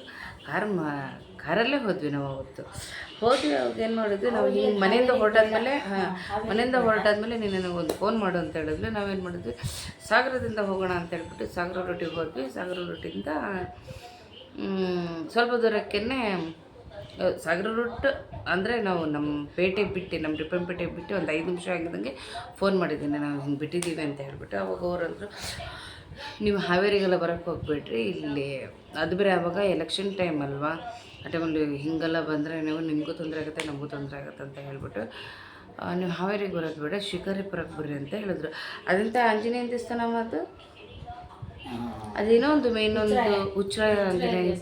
Speaker 1: ಕಾರ್ ಮಾ, ಕಾರಲ್ಲೇ ಹೋದ್ವಿ ನಾವು ಅವತ್ತು. ಹೋದ್ವಿ ಅವ್ರಿಗೆ ಏನು ಮಾಡಿದ್ವಿ ನಾವು ಹಿಂಗೆ ಮನೆಯಿಂದ ಹೊರಟಾದ್ಮೇಲೆ, ಹಾಂ, ಮನೆಯಿಂದ ಹೊರಟಾದ್ಮೇಲೆ ನೀನು ಒಂದು ಫೋನ್ ಮಾಡು ಅಂತ ಹೇಳಿದ್ವಿ ನಾವೇನು ಮಾಡಿದ್ವಿ, ಸಾಗರದಿಂದ ಹೋಗೋಣ ಅಂತ ಹೇಳ್ಬಿಟ್ಟು ಸಾಗರ ರೊಟ್ಟಿಗೆ ಹೋದ್ವಿ. ಸಾಗರ ರೊಟ್ಟಿಯಿಂದ ಸ್ವಲ್ಪ ದೂರಕ್ಕೇ ಸಾಗರ ರೂಟ್ ಅಂದರೆ ನಾವು ನಮ್ಮ ಪೇಟೆ ಬಿಟ್ಟು ನಮ್ಮ ರಿಪ್ಪನ್ಪೇಟೆ ಬಿಟ್ಟು ಒಂದು ಐದು ನಿಮಿಷ ಆಗಿದ್ದಂಗೆ ಫೋನ್ ಮಾಡಿದ್ದೀನಿ. ನಾವು ಹಿಂಗೆ ಬಿಟ್ಟಿದ್ದೀವಿ ಅಂತ ಹೇಳ್ಬಿಟ್ಟು ಅವಾಗ ಅವ್ರಂದ್ರು ನೀವು ಹಾವೇರಿಗೆಲ್ಲ ಬರೋಕ್ಕೆ ಹೋಗ್ಬೇಡ್ರಿ. ಇಲ್ಲಿ, ಅದು ಬೇರೆ ಆವಾಗ ಎಲೆಕ್ಷನ್ ಟೈಮ್ ಅಲ್ವಾ. ಆ ಒಂದು ಹಿಂಗೆಲ್ಲ ಬಂದರೆ ನೀವು ನಿಮಗೂ ತೊಂದರೆ ಆಗುತ್ತೆ ನಮಗೂ ತೊಂದರೆ ಆಗುತ್ತೆ ಅಂತ ಹೇಳ್ಬಿಟ್ಟು ನೀವು ಹಾವೇರಿಗೆ ಬರೋದು ಬೇಡ ಶಿಕಾರಿಪುರಕ್ಕೆ ಬರ್ರಿ ಅಂತ ಹೇಳಿದ್ರು. ಅದಂತ ಆಂಜನೇಯ ದೇವಸ್ಥಾನ ಮಾತು? ಅದೇನೋ ಒಂದು ಮೇನ್ ಒಂದು ಉಚ್ಚಾರ ಆಂಜನೇಯ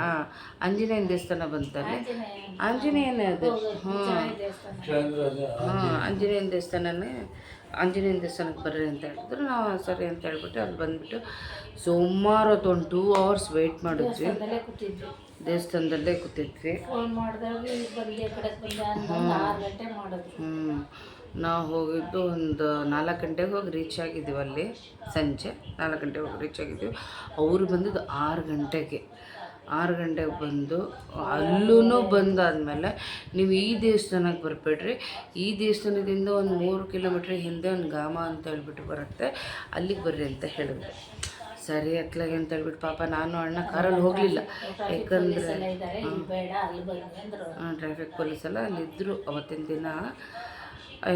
Speaker 1: ಹಾಂ ಆಂಜನೇಯನ ದೇವಸ್ಥಾನ ಬಂತಾರೆ ಆಂಜನೇಯನೇ ಅದು
Speaker 2: ಹ್ಞೂ
Speaker 1: ಹಾಂ ಆಂಜನೇಯನ ದೇವಸ್ಥಾನನೇ. ಆಂಜನೇಯನ ದೇವಸ್ಥಾನಕ್ಕೆ ಬರ್ರಿ ಅಂತ ಹೇಳಿದ್ರು. ನಾವು ಸರಿ ಅಂತ ಹೇಳ್ಬಿಟ್ಟು ಅಲ್ಲಿ ಬಂದ್ಬಿಟ್ಟು ಸುಮಾರು ಹೊತ್ತು ಒಂದು ಟೂ ಅವರ್ಸ್ ವೆಯ್ಟ್ ಮಾಡಿದ್ವಿ. ದೇವಸ್ಥಾನದಲ್ಲೇ ಕೂತಿದ್ವಿ. ಹ್ಞೂ ನಾವು ಹೋಗಿದ್ದು ಒಂದು ನಾಲ್ಕು ಗಂಟೆಗೆ ಹೋಗಿ ರೀಚ್ ಆಗಿದ್ದೀವಿ ಅಲ್ಲಿ ಸಂಜೆ. ನಾಲ್ಕು ಗಂಟೆಗೆ ಹೋಗಿ ರೀಚ್ ಆಗಿದ್ದೀವಿ ಅವರು ಬಂದಿದ್ದು ಆರು ಗಂಟೆಗೆ. ಆರು ಗಂಟೆಗೆ ಬಂದು ಅಲ್ಲೂ ಬಂದಾದಮೇಲೆ ನೀವು ಈ ದೇವಸ್ಥಾನಕ್ಕೆ ಬರಬೇಡ್ರಿ. ಈ ದೇವಸ್ಥಾನದಿಂದ ಒಂದು ಮೂರು ಕಿಲೋಮೀಟ್ರ್ ಹಿಂದೆ ಒಂದು ಗಾಮ ಅಂತ ಹೇಳ್ಬಿಟ್ಟು ಬರುತ್ತೆ. ಅಲ್ಲಿಗೆ ಬರ್ರಿ ಅಂತ ಹೇಳಿದ್ರು. ಸರಿ ಅತ್ಲಾಗೆ ಅಂತ ಹೇಳ್ಬಿಟ್ಟು ಪಾಪ ನಾನು ಅಣ್ಣ ಕಾರಲ್ಲಿ ಹೋಗಲಿಲ್ಲ. ಯಾಕಂದರೆ
Speaker 2: ಹಾಂ
Speaker 1: ಟ್ರಾಫಿಕ್ ಪೊಲೀಸ್ ಎಲ್ಲ ಅಲ್ಲಿದ್ದರು ಅವತ್ತಿನ ದಿನ.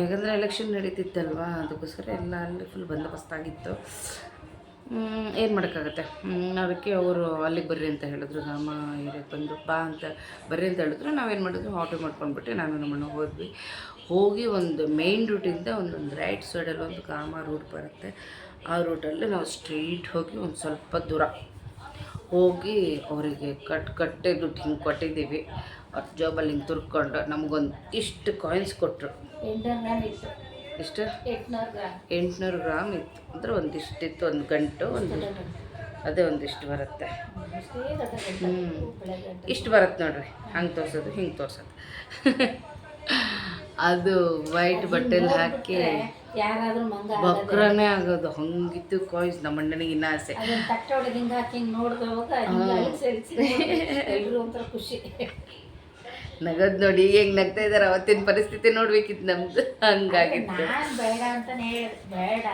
Speaker 1: ಯಾಕಂದರೆ ಎಲೆಕ್ಷನ್ ನಡೀತಿತ್ತಲ್ವಾ? ಅದಕ್ಕೋಸ್ಕರ ಎಲ್ಲ ಅಲ್ಲಿ ಫುಲ್ ಬಂದೋಬಸ್ತಾಗಿತ್ತು ಏನು ಮಾಡೋಕ್ಕಾಗತ್ತೆ? ಅದಕ್ಕೆ ಅವರು ಅಲ್ಲಿಗೆ ಬರ್ರಿ ಅಂತ ಹೇಳಿದ್ರು. ನಮ್ಮ ಏರಿಯಾಗೆ ಬಂದು ಬಾ ಅಂತ ಬರ್ರಿ ಅಂತ ಹೇಳಿದ್ರು. ನಾವೇನು ಮಾಡಿದ್ರು ಆಟೋ ಮಾಡ್ಕೊಂಡ್ಬಿಟ್ಟು ನಾನು ನಮ್ಮನ್ನು ಹೋದ್ವಿ. ಹೋಗಿ ಒಂದು ಮೇನ್ ರೂಟಿಂದ ಒಂದೊಂದು ರೈಟ್ ಸೈಡಲ್ಲಿ ಒಂದು ಗಾಮ ರೂಟ್ ಬರುತ್ತೆ. ಆ ರೂಟಲ್ಲಿ ನಾವು ಸ್ಟ್ರೈಟ್ ಹೋಗಿ ಒಂದು ಸ್ವಲ್ಪ ದೂರ ಹೋಗಿ ಅವರಿಗೆ ಕಟ್, ಕಟ್ಟೆ ದುಡ್ಡು ಹಿಂಗೆ ಕೊಟ್ಟಿದ್ದೀವಿ. ಅವ್ರ ಜಾಬಲ್ಲಿ ಹಿಂಗೆ ತುರ್ಕೊಂಡು ನಮಗೊಂದು ಇಷ್ಟು ಕಾಯಿನ್ಸ್ ಕೊಟ್ಟರು
Speaker 2: ಎಂಟುನೂರು ಗ್ರಾಮ್ ಇತ್ತು
Speaker 1: ಅಂದ್ರೆ
Speaker 2: ಒಂದಿಷ್ಟು ಗ್ರಾಮ್
Speaker 1: ಎಂಟುನೂರು ಗ್ರಾಮ್ ಇತ್ತು. ಅಂದರೆ ಒಂದಿಷ್ಟಿತ್ತು ಒಂದು ಗಂಟು ಒಂದು ಅದೇ ಒಂದಿಷ್ಟು ಬರುತ್ತೆ.
Speaker 2: ಬೆಳಗ್ಗೆ
Speaker 1: ಇಷ್ಟು ಬರುತ್ತೆ ನೋಡ್ರಿ. ಹಂಗೆ ತೋರ್ಸೋದು ಹಿಂಗೆ ತೋರ್ಸೋದು. ಅದು ವೈಟ್ ಬಟ್ಟೆಲಿ ಹಾಕಿ ಬಕ್ರನೇ ಆಗೋದು. ಹಂಗಿತ್ತು ಕಾಯ್ಸ್ ನಮ್ಮ ಅಣ್ಣನಿಗೆ ಇನ್ನ ಆಸೆ.
Speaker 2: ನೋಡಿದವಾಗ ಎಲ್ಲರೂ ಒಂಥರ ಖುಷಿ.
Speaker 1: ನಗದ್ ನೋಡಿ ಈಗ ಹೆಂಗ್ ನಗ್ತಾ ಇದಾರೆ ಅವತ್ತಿನ ಪರಿಸ್ಥಿತಿ ನೋಡ್ಬೇಕಿತ್ತು ನಮ್ದು. ಹಂಗಾಗಿತ್ತು.
Speaker 2: ನಾನು ಬೇಡ ಅಂತಾನೆ ಹೇಳಿದೆ ಬೇಡ.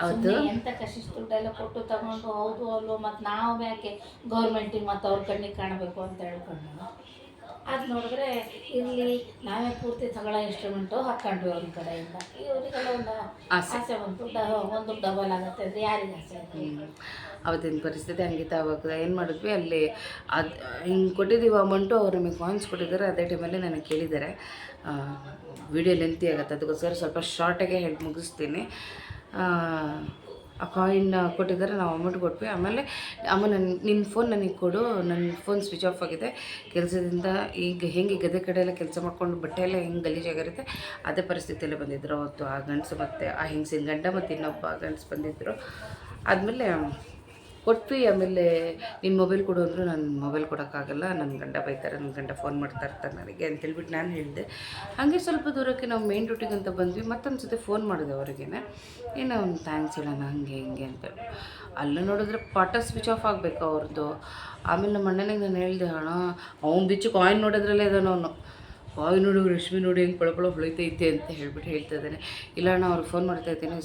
Speaker 1: ಹೌದು.
Speaker 2: ಸುಮ್ನೆ ಎಂತ ಕಶಿಶ್ ದುಡ್ಡೆಲ್ಲ ಕೊಟ್ಟು ತಗೊಂಡು ಹೌದು ಅಲ್ವೋ ಮತ್ತೆ ನಾವು ಯಾಕೆ ಗೌರ್ಮೆಂಟಿಗೆ ಮತ್ತೆ ಅವ್ರ ಕಣ್ಣಿಗೆ ಕಾಣಬೇಕು ಅಂತ ಹೇಳ್ಕೊಂಡು. ಅದು ನೋಡಿದ್ರೆ ಇಲ್ಲಿ ನಾವೇ ಪೂರ್ತಿ ತಗೊಳ್ಳೋ ಇನ್ಸ್ಟ್ರೂಮೆಂಟು ಹಾಕ್ಕೊಂಡ್ವಿ ಅವ್ರ ಕಡೆಯಿಂದ. ಇವರಿಗೆಲ್ಲ ಒಂದು
Speaker 1: ಆಸೆ.
Speaker 2: ಬಂತು ಒಂದು ಡಬಲ್ ಆಗುತ್ತೆ. ಅದು ಯಾರಿಗೆ ಆಸೆ.
Speaker 1: ಅವತ್ತಿನ ಪರಿಸ್ಥಿತಿ ಹಂಗಿತ್ತು. ಅವಾಗ ಏನು ಮಾಡಿದ್ವಿ ಅಲ್ಲಿ ಅದು ಹಿಂಗೆ ಕೊಟ್ಟಿದ್ದೀವಿ ಅಮೌಂಟು ಅವ್ರು ನಮಗೆ ಕಾಯಿನ್ಸ್ ಕೊಟ್ಟಿದ್ದಾರೆ. ಅದೇ ಟೈಮಲ್ಲಿ ನನಗೆ ಕೇಳಿದ್ದಾರೆ. ವಿಡಿಯೋ ಲೆಂತಿ ಆಗುತ್ತೆ. ಅದಕ್ಕೋಸ್ಕರ ಸ್ವಲ್ಪ ಶಾರ್ಟಾಗೆ ಹೇಳಿ ಮುಗಿಸ್ತೀನಿ. ಆ, ಕಾಯಿನ್ ಕೊಟ್ಟಿದ್ದಾರೆ ನಾವು ಅಮೌಂಟ್ ಕೊಟ್ವಿ. ಆಮೇಲೆ ಅಮ್ಮ ನನ್ನ ನಿನ್ನ ಫೋನ್ ನನಗೆ ಕೊಡು ನನ್ನ ಫೋನ್ ಸ್ವಿಚ್ ಆಫ್ ಆಗಿದೆ. ಕೆಲಸದಿಂದ ಈಗ ಹೆಂಗೆ ಗದೆ ಕಡೆ ಎಲ್ಲ ಕೆಲಸ ಮಾಡ್ಕೊಂಡು ಬಟ್ಟೆ ಎಲ್ಲ ಹೆಂಗೆ ಗಲೀಜಾಗಿರುತ್ತೆ ಅದೇ ಪರಿಸ್ಥಿತಿಯಲ್ಲಿ ಬಂದಿದ್ದರು ಅವತ್ತು ಆ ಗಂಡಸು ಮತ್ತು ಆ ಹೆಂಗಸಿನ ಗಂಡ ಮತ್ತು ಇನ್ನೊಬ್ಬ ಗಂಡಸು ಬಂದಿದ್ದರು ಆದಮೇಲೆ ಕೊಟ್ವಿ ಆಮೇಲೆ ನಿನ್ನ ಮೊಬೈಲ್ ಕೊಡು ಅಂದರು ನಾನು ಮೊಬೈಲ್ ಕೊಡೋಕ್ಕಾಗಲ್ಲ ನನ್ನ ಗಂಡ ಬೈತಾರೆ ನನ್ನ ಗಂಡ ಫೋನ್ ಮಾಡ್ತಾ ಇರ್ತಾರೆ ನನಗೆ ಅಂತೇಳ್ಬಿಟ್ಟು ನಾನು ಹೇಳಿದೆ. ಹಾಗೆ ಸ್ವಲ್ಪ ದೂರಕ್ಕೆ ನಾವು ಮೇನ್ ರೂಟಿಗೆ ಅಂತ ಬಂದ್ವಿ. ಮತ್ತೊಂದು ಸತಿ ಫೋನ್ ಮಾಡಿದೆ ಅವ್ರಿಗೇನೆ. ಏನೋ ಒಂದು ಥ್ಯಾಂಕ್ಸ್ ಹೇಳೋಣ, ಹಂಗೆ, ಹಿಂಗೆ ಅಂತ ಅಲ್ಲೂ ನೋಡಿದ್ರೆ ಪಾಠ ಸ್ವಿಚ್ ಆಫ್ ಆಗಬೇಕು ಅವ್ರದ್ದು ಆಮೇಲೆ ನಮ್ಮ ಅಣ್ಣನಿಗೆ ನಾನು ಹೇಳಿದೆ, ಅಣ್ಣ, ಅವ್ನು ಬಿಚ್ಚು ಕಾಯಿನ್ ನೋಡೋದ್ರಲ್ಲೇ ಇದ್ದಾನೆ ಅವನು ನೋಡು, ರಶ್ಮಿ ನೋಡಿ ಹೆಂಗೆ ಪಳ ಪಳ ಹೊಳಿತೈತೆ ಅಂತ ಹೇಳ್ಬಿಟ್ಟು ಹೇಳ್ತಾ ಇದ್ದಾನೆ. ಇಲ್ಲ ನಾನು ಅವ್ರಿಗೆ ಫೋನ್ ಮಾಡ್ತಾ ಇದ್ದೇನೆ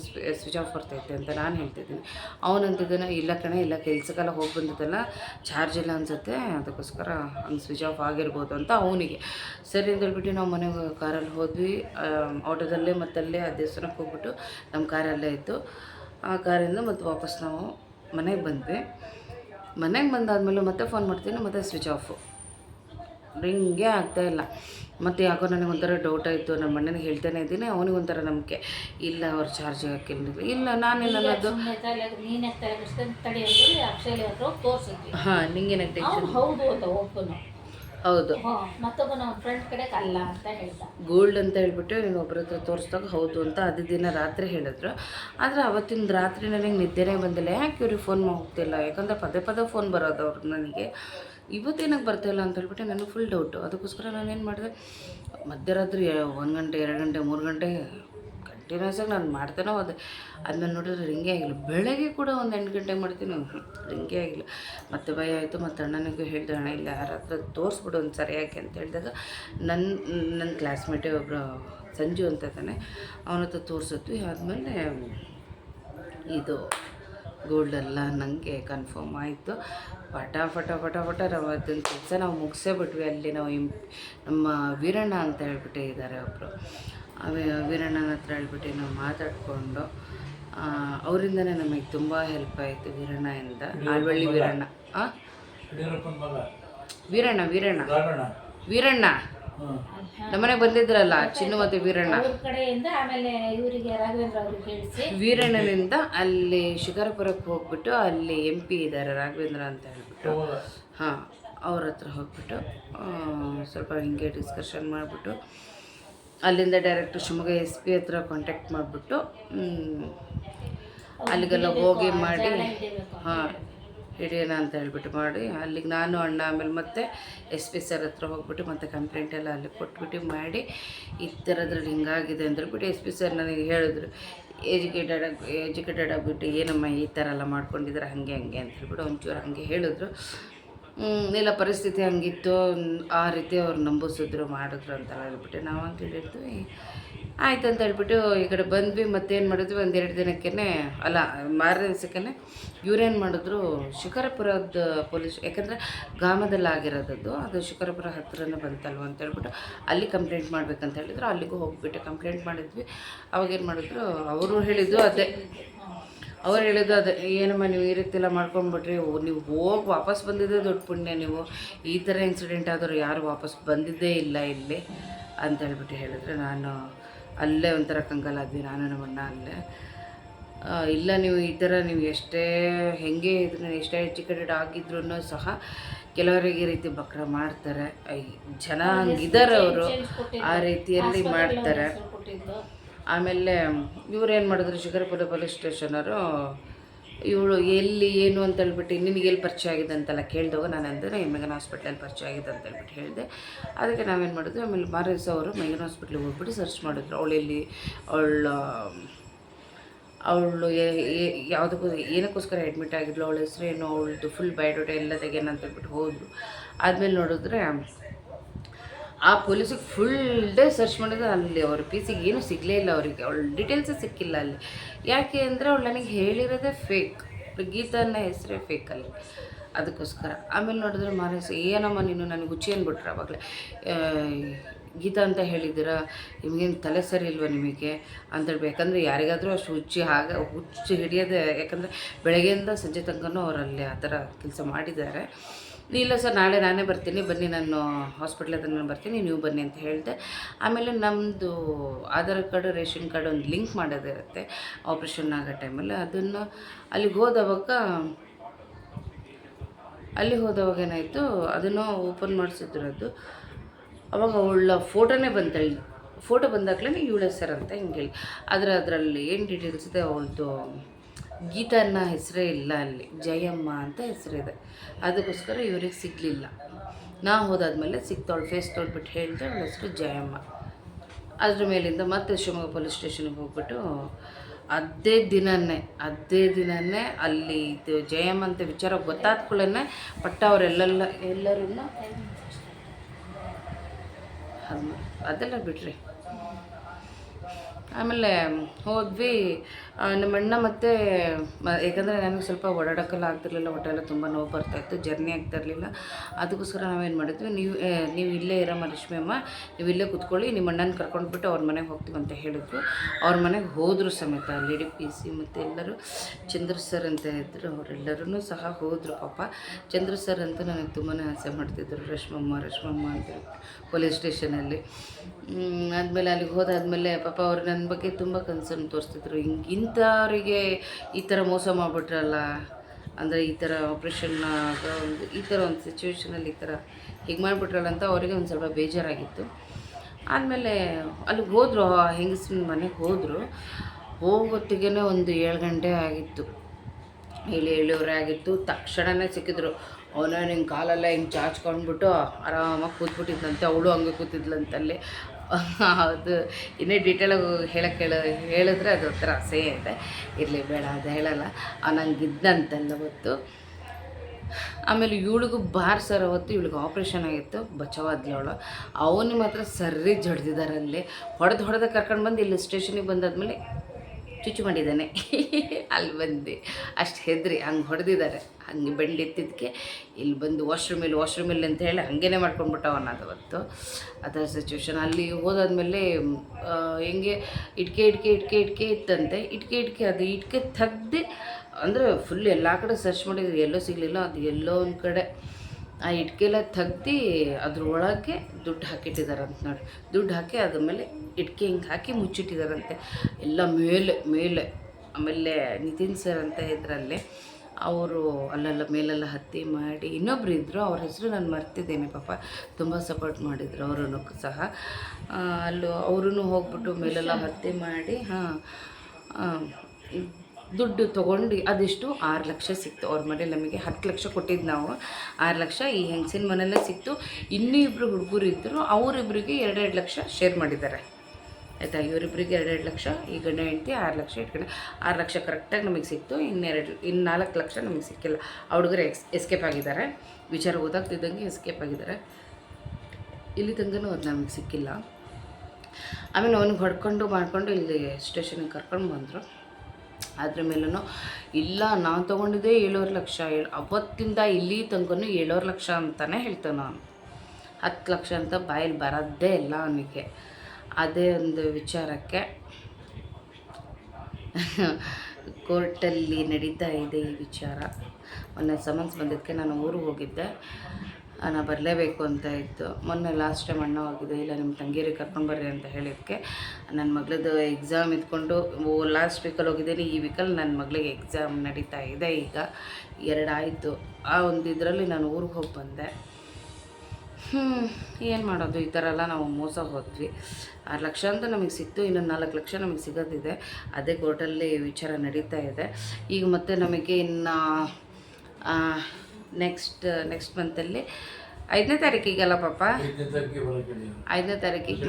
Speaker 1: ಸ್ವಿಚ್ ಆಫ್ ಬರ್ತೈತೆ ಅಂತ ನಾನು ಹೇಳ್ತಾ ಇದ್ದೀನಿ. ಅವನಂತಿದ್ದಾನೆ ಇಲ್ಲ ಕಣೆ, ಇಲ್ಲ ಕೆಲಸಕ್ಕೆಲ್ಲ ಹೋಗಿ ಬಂದಿದ್ದಲ್ಲ ಚಾರ್ಜ್ ಇಲ್ಲ ಅನ್ಸುತ್ತೆ, ಅದಕ್ಕೋಸ್ಕರ ಹಂಗೆ ಸ್ವಿಚ್ ಆಫ್ ಆಗಿರ್ಬೋದು ಅಂತ ಅವನಿಗೆ. ಸರಿ ಅಂತ ಹೇಳ್ಬಿಟ್ಟು ನಾವು ಮನೆಗೆ ಕಾರಲ್ಲಿ ಹೋದ್ವಿ. ಆಟೋದಲ್ಲೇ ಮತ್ತಲ್ಲೇ ಆ ದೇವಸ್ಥಾನಕ್ಕೆ ಹೋಗ್ಬಿಟ್ಟು ನಮ್ಮ ಕಾರಲ್ಲೇ ಇತ್ತು ಆ ಕಾರಿಂದ ಮತ್ತು ವಾಪಸ್ ನಾವು ಮನೆಗೆ ಬಂದ್ವಿ. ಮನೆಗೆ ಬಂದಾದಮೇಲೆ ಮತ್ತೆ ಫೋನ್ ಮಾಡ್ತೀನಿ, ಮತ್ತೆ ಸ್ವಿಚ್ ಆಫು ರಿಂಗೇ ಆಗ್ತಾಯಿಲ್ಲ ಮತ್ತು ಯಾಕೋ ನನಗೆ ಒಂಥರ ಡೌಟ್ ಆಯಿತು ನಮ್ಮ ಅಣ್ಣನಿಗೆ ಹೇಳ್ತಾನೆ ಇದ್ದೀನಿ ಅವನಿಗೆ ಒಂಥರ ನಂಬಿಕೆ. ಇಲ್ಲ ಅವ್ರು ಚಾರ್ಜ್ ಹಾಕಿಲ್ಲ ಇಲ್ಲ
Speaker 2: ನಾನು ಅನ್ನೋದು
Speaker 1: ಹಾಂ ನಿಂಗೇನ ಟೆನ್ಷನ್
Speaker 2: ಹೌದು
Speaker 1: ಹೌದು. ಗೋಲ್ಡ್ ಅಂತ ಹೇಳ್ಬಿಟ್ಟು ನೀನು ಒಬ್ಬರ ಹತ್ರ ತೋರಿಸ್ದಾಗ ಹೌದು ಅಂತ ಅದೇ ದಿನ ರಾತ್ರಿ ಹೇಳಿದ್ರು. ಆದರೆ ಅವತ್ತಿನ ರಾತ್ರಿ ನನಗೆ ನಿದ್ದೆನೇ ಬಂದಿಲ್ಲ. ಯಾಕೆ ಇವ್ರಿಗೆ ಫೋನ್ ಹೋಗ್ತಿಲ್ಲ ಯಾಕಂದ್ರೆ ಪದೇ ಪದೇ ಫೋನ್ ಬರೋದು ಅವ್ರು ನನಗೆ. ಇವತ್ತೇನಕ್ಕೆ ಬರ್ತಾಯಿಲ್ಲ ಅಂತ ಹೇಳ್ಬಿಟ್ಟು ನನಗೆ ಫುಲ್ ಡೌಟು ಅದಕ್ಕೋಸ್ಕರ ನಾನೇನು ಮಾಡಿದೆ? ಮಧ್ಯರಾತ್ರಿ ಒಂದು ಗಂಟೆ, ಎರಡು ಗಂಟೆ, ಮೂರು ಗಂಟೆ ಕಂಟಿನ್ಯೂಸ್ ಆಗಿ ನಾನು ಮಾಡ್ತಾನೆ ಹೋದೆ. ಅದನ್ನ ನೋಡಿದ್ರೆ ರಿಂಗೇ ಆಗಿಲ್ಲ. ಬೆಳಗ್ಗೆ ಕೂಡ ಒಂದು ಎಂಟು ಗಂಟೆ ಮಾಡ್ತೀನಿ. ರಿಂಗೇ ಆಗಿಲ್ಲ. ಮತ್ತೆ ಭಯ ಆಯಿತು. ಮತ್ತು ಅಣ್ಣನಿಗೂ ಹೇಳಿದೆ, ಅಣ್ಣ, ಇಲ್ಲ ಯಾರ ಹತ್ರ ತೋರಿಸ್ಬಿಡು ಒಂದು ಸರಿಯಾಗಿ ಅಂತ ಹೇಳಿದಾಗ ನನ್ನ ನನ್ನ ಕ್ಲಾಸ್ಮೇಟೇ ಒಬ್ಬರು ಸಂಜು ಅಂತ ತಾನೆ ಅವನ ಹತ್ರ ತೋರಿಸಿದ್ವಿ. ಆದಮೇಲೆ ಇದು ಗೋಲ್ಡೆಲ್ಲ ನನಗೆ ಕನ್ಫರ್ಮ್ ಆಯಿತು. ಪಟ ಪಟ ಪಟ ಪಟ ಅದನ್ನ ಕೆಲಸ ನಾವು ಮುಗಿಸೇ ಬಿಟ್ವಿ ಅಲ್ಲಿ ನಾವು ಇಂ ನಮ್ಮ ವೀರಣ್ಣ ಅಂತ ಹೇಳ್ಬಿಟ್ಟು ಇದ್ದಾರೆ ಒಬ್ಬರು ವೀರಣ್ಣನ ಹತ್ರ ಹೇಳ್ಬಿಟ್ಟು ನಾವು ಮಾತಾಡಿಕೊಂಡು ಅವರಿಂದನೇ ನಮಗೆ ತುಂಬ ಹೆಲ್ಪ್ ಆಯಿತು ವೀರಣ್ಣಿಂದ ಆಳ್ವಳ್ಳಿ ವೀರಣ್ಣ.
Speaker 3: ಹಾಂ
Speaker 1: ವೀರಣ್ಣ ವೀರಣ್ಣ. ವೀರಣ್ಣ.
Speaker 3: ಹ್ಞೂ
Speaker 1: ನಮ್ಮನೆಗೆ ಬಂದಿದ್ರಲ್ಲ ಚಿನ್ನು ಮತ್ತೆ ವೀರಣ್ಣ.
Speaker 2: ಅವ್ರ ಕಡೆಯಿಂದ ಆಮೇಲೆ ಇವರಿಗೆ ರಾಘವೇಂದ್ರ ಅವ್ರಿಗೆ ಹೇಳಿಸಿ.
Speaker 1: ವೀರಣ್ಣನಿಂದ ಅಲ್ಲಿ ಶಿಕಾರಪುರಕ್ಕೆ ಹೋಗ್ಬಿಟ್ಟು ಅಲ್ಲಿ ಎಂ ಪಿ ಇದ್ದಾರೆ ರಾಘವೇಂದ್ರ ಅಂತ ಹೇಳ್ಬಿಟ್ಟು.
Speaker 3: ಹ
Speaker 1: ಹಾಂ ಅವ್ರ ಹತ್ರ ಹೋಗ್ಬಿಟ್ಟು ಆ, ಸ್ವಲ್ಪ ಹಿಂಗೆ ಡಿಸ್ಕಷನ್ ಮಾಡಿಬಿಟ್ಟು ಅಲ್ಲಿಂದ ಡೈರೆಕ್ಟ್ ಶಿವಮೊಗ್ಗ ಎಸ್ ಪಿ ಹತ್ರ ಕಾಂಟ್ಯಾಕ್ಟ್ ಮಾಡಿಬಿಟ್ಟು ಅಲ್ಲಿಗೆಲ್ಲ ಹೋಗಿ ಮಾಡಿ ಹಾಂ ಹಿಡಿಯೋಣ ಅಂತ ಹೇಳ್ಬಿಟ್ಟು ಮಾಡಿ, ಅಲ್ಲಿಗೆ ನಾನು, ಅಣ್ಣ, ಆಮೇಲೆ ಮತ್ತೆ ಎಸ್ ಪಿ ಸರ್ ಹತ್ರ ಹೋಗ್ಬಿಟ್ಟು ಮತ್ತೆ ಕಂಪ್ಲೇಂಟ್ ಎಲ್ಲ ಅಲ್ಲಿ ಕೊಟ್ಬಿಟ್ಟು ಮಾಡಿ, ಈ ಥರದ್ರಲ್ಲಿ ಹಿಂಗಾಗಿದೆ ಅಂತ ಹೇಳ್ಬಿಟ್ಟು ಎಸ್ ಪಿ ಸರ್ ನನಗೆ ಹೇಳಿದ್ರು ಎಜುಕೇಟೆಡ್ ಎಜುಕೇಟೆಡ್ ಆಗಿಬಿಟ್ಟು ಏನಮ್ಮ ಈ ಥರ ಎಲ್ಲ ಮಾಡ್ಕೊಂಡಿದ್ರೆ ಹಾಗೆ, ಹಂಗೆ ಅಂತ ಹೇಳ್ಬಿಟ್ಟು ಒಂಚೂರು ಹಾಗೆ ಹೇಳಿದ್ರು. ಇಲ್ಲ ಪರಿಸ್ಥಿತಿ ಹಂಗಿತ್ತು ಆ ರೀತಿ ಅವ್ರು ನಂಬಿಸಿದ್ರು, ಮಾಡಿದ್ರು ಅಂತ ಹೇಳ್ಬಿಟ್ಟು ನಾವು ಅಂತ ಹೇಳಿರ್ತೀವಿ ಆಯ್ತು ಅಂತ ಹೇಳ್ಬಿಟ್ಟು ಈ ಕಡೆ ಬಂದ್ವಿ, ಮತ್ತೇನು ಮಾಡಿದ್ವಿ? ಒಂದೆರಡು ದಿನಕ್ಕೇ ಅಲ್ಲ, ಮಾರನೇ ದಿವಸಕ್ಕೇ ಇವ್ರೇನು ಮಾಡಿದ್ರು ಶಿಕಾರಪುರದ ಪೊಲೀಸ್, ಯಾಕಂದರೆ ಗ್ರಾಮದಲ್ಲಿ ಆಗಿರೋದದ್ದು ಅದು ಶಿಕಾರಪುರ ಹತ್ತಿರನೇ ಬಂತಲ್ವ ಅಂತ ಹೇಳ್ಬಿಟ್ಟು ಅಲ್ಲಿ ಕಂಪ್ಲೇಂಟ್ ಮಾಡ್ಬೇಕಂತ ಹೇಳಿದ್ರು. ಅಲ್ಲಿಗೂ ಹೋಗ್ಬಿಟ್ಟು ಕಂಪ್ಲೇಂಟ್ ಮಾಡಿದ್ವಿ. ಅವಾಗೇನು ಮಾಡಿದ್ರು, ಅವರು ಹೇಳಿದ್ದು ಅದೇ. ಅವ್ರು ಹೇಳಿದ್ದು ಅದು ಏನಮ್ಮ ನೀವು ಈ ರೀತಿ ಎಲ್ಲ ಮಾಡ್ಕೊಂಡ್ಬಿಟ್ರಿ ನೀವು ಹೋಗಿ ವಾಪಸ್ ಬಂದಿದ್ದೇ ದೊಡ್ಡ ಪುಣ್ಯ ನೀವು. ಈ ಥರ ಇನ್ಸಿಡೆಂಟ್ ಆದರೂ ಯಾರು ವಾಪಸ್ ಬಂದಿದ್ದೇ ಇಲ್ಲ ಇಲ್ಲಿ ಅಂತ ಹೇಳ್ಬಿಟ್ಟು ಹೇಳಿದ್ರೆ ನಾನು ಅಲ್ಲೇ ಒಂಥರ ಕಂಗಾಲಾದ್ವಿ ನಾನು ನಮ್ಮ ಅಣ್ಣ ಅಲ್ಲೇ ಇಲ್ಲ ನೀವು ಈ ಥರ ನೀವು ಎಷ್ಟೇ ಹೆಂಗೆ ಇದ್ರೆ ಎಷ್ಟೇ ಎಜುಕೇಟೆಡ್ ಆಗಿದ್ರು ಸಹ ಕೆಲವರಿಗೆ ಈ ರೀತಿ ಬಕ್ರ ಮಾಡ್ತಾರೆ. ಜನ ಹಂಗಿದ್ದಾರೆ ಅವರು. ಆ ರೀತಿಯಲ್ಲಿ ಮಾಡ್ತಾರೆ. ಆಮೇಲೆ ಇವ್ರು ಏನು ಮಾಡಿದ್ರು, ಶಿಖರಪುರ ಪೊಲೀಸ್ ಸ್ಟೇಷನರು ಇವಳು ಎಲ್ಲಿ, ಏನು ಅಂತ ಹೇಳ್ಬಿಟ್ಟು, ನಿನಗೆ ಎಲ್ಲಿ ಪರಿಚಯ ಆಗಿದೆ ಅಂತೆಲ್ಲ ಕೇಳಿದಾಗ ನಾನು ಅಂದರೆ ಮೆಗನ್ ಹಾಸ್ಪಿಟ್ಲಲ್ಲಿ ಪರಿಚಯ ಆಗಿದೆ ಅಂತ ಹೇಳ್ಬಿಟ್ಟು ಹೇಳಿದೆ. ಅದಕ್ಕೆ ನಾವೇನು ಮಾಡಿದ್ವಿ, ಆಮೇಲೆ ಮಾರೈಸ ಅವರು ಮೆಗನ್ ಹಾಸ್ಪಿಟ್ಲಿಗೆ ಹೋಗ್ಬಿಟ್ಟು ಸರ್ಚ್ ಮಾಡಿದ್ರು. ಅವಳು ಎಲ್ಲಿ, ಅವಳು ಅವಳು ಯಾವುದಕ್ಕೂ, ಏನಕ್ಕೋಸ್ಕರ ಅಡ್ಮಿಟ್ ಆಗಿದ್ಲು, ಅವಳ ಹೆಸರು ಏನು ಅವಳದು ಫುಲ್ ಬಯೋಡೇಟಾ ಎಲ್ಲ ತೆಗೆಯೋಣ ಅಂತ ಹೇಳ್ಬಿಟ್ಟು ಹೋದರು. ಆದಮೇಲೆ ನೋಡಿದ್ರೆ ಆ ಪೊಲೀಸಿಗೆ ಫುಲ್ ಡೇ ಸರ್ಚ್ ಮಾಡಿದ್ರೆ ಅಲ್ಲಿ ಅವ್ರ ಪಿ ಸಿಗೆ ಏನೂ ಸಿಗಲೇ ಇಲ್ಲ ಅವರಿಗೆ. ಅವಳ ಡೀಟೇಲ್ಸೇ ಸಿಕ್ಕಿಲ್ಲ ಅಲ್ಲಿ. ಯಾಕೆ ಅಂದರೆ ಅವಳು ನನಗೆ ಹೇಳಿರೋದೇ ಫೇಕ್ ಗೀತನ ಹೆಸರೇ ಫೇಕ್ ಅಲ್ಲಿ. ಅದಕ್ಕೋಸ್ಕರ. ಆಮೇಲೆ ನೋಡಿದ್ರೆ ಮಾರೇಸ ಏನಮ್ಮ ನೀನು? ನನಗೆ ಹುಚ್ಚಿ ಅಂದ್ಬಿಟ್ರೆ ಅವಾಗಲೇ. ಗೀತಾ ಅಂತ ಹೇಳಿದ್ದೀರಾ? ನಿಮಗೇನು ತಲೆ ಸರಿ ಇಲ್ವಾ ನಿಮಗೆ? ಅಂತೇಳಿ ಯಾಕಂದರೆ ಯಾರಿಗಾದರೂ ಅಷ್ಟು ಹುಚ್ಚಿ ಹಾಗೆ, ಹುಚ್ಚು ಹಿಡಿಯೋದೇ, ಯಾಕಂದರೆ ಬೆಳಗ್ಗೆಯಿಂದ ಸಂಜೆ ತನಕನೂ ಅವರಲ್ಲಿ ಆ ಥರ ಕೆಲಸ ಮಾಡಿದ್ದಾರೆ. ಇಲ್ಲ ಸರ್, ನಾಳೆ ನಾನೇ ಬರ್ತೀನಿ. ಬನ್ನಿ, ನಾನು ಹಾಸ್ಪಿಟ್ಲ್ ಹತ್ರ ನಾನು ಬರ್ತೀನಿ. ನೀವು ಬನ್ನಿ ಅಂತ ಹೇಳಿದೆ. ಆಮೇಲೆ ನಮ್ಮದು ಆಧಾರ್ ಕಾರ್ಡು, ರೇಷನ್ ಕಾರ್ಡ್ ಒಂದು ಲಿಂಕ್ ಮಾಡೋದಿರುತ್ತೆ ಆಪ್ರೇಷನ್ ಆಗೋ ಟೈಮಲ್ಲಿ ಅದನ್ನು ಅಲ್ಲಿಗೆ ಹೋದವಾಗ, ಅಲ್ಲಿ ಹೋದವಾಗ ಏನಾಯಿತು, ಅದನ್ನು ಓಪನ್ ಮಾಡಿಸಿದ್ರು ಅದು ಅವಾಗ ಅವಳ ಫೋಟೋನೇ ಬಂತಳಿ ಫೋಟೋ ಬಂದಾಗಲೇ ಇವಳ ಸರ್ ಅಂತ ಹಿಂಗೆ ಹೇಳಿ. ಆದರೆ ಅದರಲ್ಲಿ ಏನು ಡೀಟೇಲ್ಸ್ ಇದೆ ಅವಳದು ಗೀತಾ ಅನ್ನೋ ಹೆಸರೇ ಇಲ್ಲ ಅಲ್ಲಿ, ಜಯಮ್ಮ ಅಂತ ಹೆಸರಿದೆ ಅದಕ್ಕೋಸ್ಕರ ಇವ್ರಿಗೆ ಸಿಗಲಿಲ್ಲ. ನಾ ಹೋದಾದ್ಮೇಲೆ ಸಿಕ್ತವಳು ಫೇಸ್ ತೊಳ್ಬಿಟ್ಟು ಹೇಳಿದೆ, ಅವಳ ಹೆಸರು ಜಯಮ್ಮ. ಅದ್ರ ಮೇಲಿಂದ ಮತ್ತೆ ಶಿವಮೊಗ್ಗ ಪೊಲೀಸ್ ಸ್ಟೇಷನ್ಗೆ ಹೋಗ್ಬಿಟ್ಟು ಅದೇ ದಿನನೇ ಅದೇ ದಿನನೇ ಅಲ್ಲಿ ಇದು ಜಯಮ್ಮ ಅಂತ ವಿಚಾರ ಗೊತ್ತಾದ ಕೂಡಲೇ ಪಟ್ಟ ಅವರೆಲ್ಲೆಲ್ಲ, ಎಲ್ಲರನ್ನ ಅದೆಲ್ಲ ಬಿಡ್ರಿ. ಆಮೇಲೆ ಹೋದ್ವಿ ಆ, ನಮ್ಮ ಅಣ್ಣ ಮತ್ತು ಯಾಕಂದರೆ ನನಗೆ ಸ್ವಲ್ಪ ಓಡಾಡೋಕ್ಕೆಲ್ಲ ಆಗ್ತಿರ್ಲಿಲ್ಲ ಹೊಟ್ಟೆಲ್ಲ ತುಂಬ ನೋವು ಬರ್ತಾಯಿತ್ತು ಜರ್ನಿ ಆಗ್ತಿರ್ಲಿಲ್ಲ ಅದಕ್ಕೋಸ್ಕರ ನಾವೇನು ಮಾಡಿದ್ವಿ ನೀವು ನೀವು ಇಲ್ಲೇ ಇರಮ್ಮ ರಶ್ಮಿ ಅಮ್ಮ ನೀವು ಇಲ್ಲೇ ಕೂತ್ಕೊಳ್ಳಿ ನಿಮ್ಮ ಅಣ್ಣನ ಕರ್ಕೊಂಡ್ಬಿಟ್ಟು ಅವ್ರ ಮನೆಗೆ ಹೋಗ್ತೀವಿ ಅಂತ ಹೇಳಿದ್ರು ಅವ್ರ ಮನೆಗೆ ಹೋದರು ಸಮೇತ ಲೇಡಿ ಪಿ ಸಿ ಮತ್ತು ಎಲ್ಲರೂ ಚಂದ್ರ ಸರ್ ಅಂತ ಇದ್ದರು ಅವರೆಲ್ಲರೂ ಸಹ ಹೋದರು ಪಾಪ. ಚಂದ್ರ ಸರ್ ಅಂತ ನನಗೆ ತುಂಬಾ ಆಸೆ ಮಾಡ್ತಿದ್ದರು ರಶ್ಮಮ್ಮ ರಶ್ಮಮ್ಮ ಅಂತ ಪೊಲೀಸ್ ಸ್ಟೇಷನಲ್ಲಿ ಆದಮೇಲೆ ಅಲ್ಲಿಗೆ ಹೋದಾದಮೇಲೆ ಪಾಪ ಅವರು ನನ್ನ ಬಗ್ಗೆ ತುಂಬ ಕನ್ಸರ್ನ್ ತೋರಿಸ್ತಿದ್ರು. ಹಿಂಗೆ ಇಂಥವ್ರಿಗೆ ಈ ಥರ ಮೋಸ ಮಾಡಿಬಿಟ್ರಲ್ಲ? ಅಂದರೆ ಈ ಥರ ಆಪ್ರೇಷನ್ ಒಂದು ಈ ಥರ ಒಂದು ಸಿಚುವೇಶನಲ್ಲಿ ಈ ಥರ ಹೀಗೆ ಮಾಡಿಬಿಟ್ರಲ್ಲ ಅಂತ ಅವರಿಗೆ ಒಂದು ಸ್ವಲ್ಪ ಬೇಜಾರಾಗಿತ್ತು. ಆದಮೇಲೆ ಅಲ್ಲಿಗೆ ಹೋದರು ಹೆಂಗಸಿನ ಮನೆಗೆ ಹೋದರು. ಹೋಗೊತ್ತಿಗೆ ಒಂದು ಏಳು ಗಂಟೆ ಆಗಿತ್ತು. ಏಳು, ಏಳುವರೆ ಆಗಿತ್ತು. ತಕ್ಷಣವೇ ಸಿಕ್ಕಿದ್ರು. ಅವನ ಹಿಂಗೆ ಕಾಲೆಲ್ಲ ಹಿಂಗೆ ಚಾಚ್ಕೊಂಡ್ಬಿಟ್ಟು ಆರಾಮಾಗಿ ಕೂತ್ಬಿಟ್ಟಿದ್ದಂತೆ ಅವಳು ಹಂಗೆ ಕೂತಿದ್ಲಂತಲ್ಲಿ ಅದು ಇನ್ನೇ ಡೀಟೇಲಾಗಿ ಹೇಳಕ್ಕೆ ಹೇಳ, ಹೇಳಿದ್ರೆ ಅದು ಒಂಥರ ಅಸಹ್ಯ ಇದೆ. ಇರಲಿ, ಬೇಡ, ಅದು ಹೇಳಲ್ಲ. ನಂಗೆ ಇದ್ದಂತೆಲ್ಲ ಹೊತ್ತು ಆಮೇಲೆ ಇವಳಿಗೂ ಬಾರ್ ಸರ್ ಅವತ್ತು ಇವಳಿಗೆ ಆಪ್ರೇಷನ್ ಆಗಿತ್ತು ಬಚಾವಾದ್ಲವಳು ಅವನು ಮಾತ್ರ ಸರ್ರಿ ಜಡ್ದಿದ್ದಾರೆ ಅಲ್ಲಿ ಹೊಡೆದು ಹೊಡೆದ ಕರ್ಕೊಂಡು ಬಂದು ಇಲ್ಲಿ ಸ್ಟೇಷನಿಗೆ ಬಂದಾದ್ಮೇಲೆ ಚುಚ್ಚು ಮಾಡಿದ್ದಾನೆ ಅಲ್ಲಿ ಬಂದು ಅಷ್ಟು ಹೆದ್ರಿ, ಹಂಗೆ ಹೊಡೆದಿದ್ದಾರೆ ಹಂಗೆ ಬೆಂಡ್ ಎತ್ತಿದ್ದಕ್ಕೆ ಇಲ್ಲಿ ಬಂದು ವಾಶ್ರೂಮ್ ಇಲ್ಲಿ ವಾಶ್ರೂಮ್ ಇಲ್ಲಿ ಅಂತ ಹೇಳಿ ಹಾಗೇನೆ ಮಾಡ್ಕೊಂಡ್ಬಿಟ್ಟವ ಅನ್ನೋದು ಅವತ್ತು ಅದರ ಸಿಚುವೇಶನ್ ಅಲ್ಲಿ ಹೋದಾದ್ಮೇಲೆ ಹೆಂಗೆ ಇಟ್ಕೆ ಇಟ್ಕೆ ಇಟ್ಕೆ ಇಟ್ಕೆ ಇತ್ತಂತೆ. ಇಟ್ಕೆ ಇಟ್ಕೆ, ಅದು ಇಟ್ಕೆ ತೆಗ್ದು, ಅಂದರೆ ಫುಲ್ ಎಲ್ಲ ಕಡೆ ಸರ್ಚ್ ಮಾಡಿದ್ರು, ಎಲ್ಲೋ ಸಿಗಲಿಲ್ಲ, ಅದು ಎಲ್ಲೋ ಒಂದು ಕಡೆ. ಆ ಇಟ್ಕೆಲ್ಲ ತೆಗ್ದು ಅದ್ರೊಳಗೆ ದುಡ್ಡು ಹಾಕಿಟ್ಟಿದಾರಂತ ನೋಡಿ ದುಡ್ಡು ಹಾಕಿ ಅದ್ರ ಮೇಲೆ ಇಟ್ಕೆ ಹಿಂಗೆ ಹಾಕಿ ಮುಚ್ಚಿಟ್ಟಿದಾರಂತೆ. ಎಲ್ಲ ಮೇಲೆ ಮೇಲೆ, ಆಮೇಲೆ ನಿತಿನ್ ಸರ್ ಅಂತ ಇದ್ರಲ್ಲಿ ಅವರು ಅಲ್ಲೆಲ್ಲ ಮೇಲೆಲ್ಲ ಹತ್ತಿ ಮಾಡಿ ಇನ್ನೊಬ್ರು ಇದ್ದರು ಅವ್ರ ಹೆಸರು ನಾನು ಮರ್ತಿದ್ದೇನೆ ಪಾಪ. ತುಂಬ ಸಪೋರ್ಟ್ ಮಾಡಿದರು ಅವರೂ ಸಹ. ಅಲ್ಲೂ ಅವರೂ ಹೋಗ್ಬಿಟ್ಟು ಮೇಲೆಲ್ಲ ಹತ್ತಿ ಮಾಡಿ, ಹಾಂ ದುಡ್ಡು ತೊಗೊಂಡು ಅದೆಷ್ಟು ಆರು ಲಕ್ಷ ಸಿಕ್ತು. ಅವ್ರ ಮನೆ ನಮಗೆ ಹತ್ತು ಲಕ್ಷ ಕೊಟ್ಟಿದ್ದು ನಾವು. ಆರು ಲಕ್ಷ ಈ ಹೆಂಗಸಿನ ಮನೆಯಲ್ಲೇ ಸಿಕ್ತು. ಇನ್ನೂ ಇಬ್ಬರು ಹುಡುಗರು ಇದ್ದರು ಅವರಿಬ್ಬರಿಗೆ ಎರಡೆರಡು ಲಕ್ಷ ಶೇರ್ ಮಾಡಿದ್ದಾರೆ. ಆಯಿತಾ? ಇವರಿಬ್ಬರಿಗೆ ಎರಡೆರಡು ಲಕ್ಷ, ಈ ಗಂಡ ಹೆಂಡತಿ ಆರು ಲಕ್ಷ ಇಟ್ಕೊಂಡು ಆರು ಲಕ್ಷ ಕರೆಕ್ಟಾಗಿ ನಮಗೆ ಸಿಕ್ತು. ಇನ್ನೆರಡು, ಇನ್ನು ನಾಲ್ಕು ಲಕ್ಷ ನಮಗೆ ಸಿಕ್ಕಿಲ್ಲ. ಆ ಹುಡುಗರು ಎಕ್ಸ್ ಎಸ್ಕೇಪ್ ಆಗಿದ್ದಾರೆ. ವಿಚಾರ ಓದಾಗ್ತಿದ್ದಂಗೆ ಎಸ್ಕೇಪ್ ಆಗಿದ್ದಾರೆ. ಇಲ್ಲಿ ತನಕನೂ ಅದು ನಮಗೆ ಸಿಕ್ಕಿಲ್ಲ. ಆಮೇಲೆ ಅವ್ನಿಗೆ ಹೊಡ್ಕೊಂಡು ಮಾಡಿಕೊಂಡು ಇಲ್ಲಿ ಸ್ಟೇಷನಿಗೆ ಕರ್ಕೊಂಡು ಬಂದರು. ಅದ್ರ ಮೇಲೂ ಇಲ್ಲ, ನಾನು ತೊಗೊಂಡಿದ್ದೆ ಏಳುವರೆ ಲಕ್ಷ. ಅವತ್ತಿಂದ ಇಲ್ಲಿ ತನಕನೂ ಏಳುವರೆ ಲಕ್ಷ ಅಂತಲೇ ಹೇಳ್ತಾನೆ ನಾನು. ಹತ್ತು ಲಕ್ಷ ಅಂತ ಬಾಯಲ್ಲಿ ಬರೋದೇ ಇಲ್ಲ ಅವನಿಗೆ. ಅದೇ ಒಂದು ವಿಚಾರಕ್ಕೆ ಕೋರ್ಟಲ್ಲಿ ನಡೀತಾ ಇದೆ ಈ ವಿಚಾರ. ಮೊನ್ನೆ ಸಮನ್ಸ್ ಬಂದಿದ್ದಕ್ಕೆ ನಾನು ಊರಿಗೆ ಹೋಗಿದ್ದೆ. ಆ, ನಾ ಬರಲೇಬೇಕು ಅಂತ ಇತ್ತು. ಮೊನ್ನೆ ಲಾಸ್ಟ್ ಟೈಮ್ ಅಣ್ಣ ಹೋಗಿದ್ದೆ ಇಲ್ಲ ನಿಮ್ಮ ತಂಗಿಯರಿಗೆ ಕರ್ಕೊಂಡು ಬರ್ರಿ ಅಂತ ಹೇಳಿದ್ದಕ್ಕೆ ನನ್ನ ಮಗಳದ್ದು ಎಕ್ಸಾಮ್ ಇದ್ಕೊಂಡು ಲಾಸ್ಟ್ ವೀಕಲ್ಲಿ ಹೋಗಿದ್ದೀನಿ ಈ ವೀಕಲ್ಲಿ ನನ್ನ ಮಗಳಿಗೆ ಎಕ್ಸಾಮ್ ನಡೀತಾ ಇದೆ ಈಗ. ಎರಡು ಆಯಿತು ಆ ಒಂದು ಇದರಲ್ಲಿ ನಾನು ಊರಿಗೆ ಹೋಗಿ ಬಂದೆ. ಹ್ಞೂ ಏನು ಮಾಡೋದು? ಈ ಥರ ಎಲ್ಲ ನಾವು ಮೋಸ ಹೋದ್ವಿ. ಆರು ಲಕ್ಷ ಅಂತ ನಮಗೆ ಸಿಕ್ತು ಇನ್ನೊಂದು ನಾಲ್ಕು ಲಕ್ಷ ನಮಗೆ ಸಿಗೋದಿದೆ. ಅದೇ ಕೋರ್ಟಲ್ಲಿ ವಿಚಾರ ನಡೀತಾ ಇದೆ. ಈಗ ಮತ್ತೆ ನಮಗೆ ಇನ್ನು ನೆಕ್ಸ್ಟ್ ನೆಕ್ಸ್ಟ್ ಮಂತಲ್ಲಿ ಐದನೇ ತಾರೀಕಿಗೆಲ್ಲ ಪಾಪ?
Speaker 3: ಐದನೇ ತಾರೀಕಿಗೆ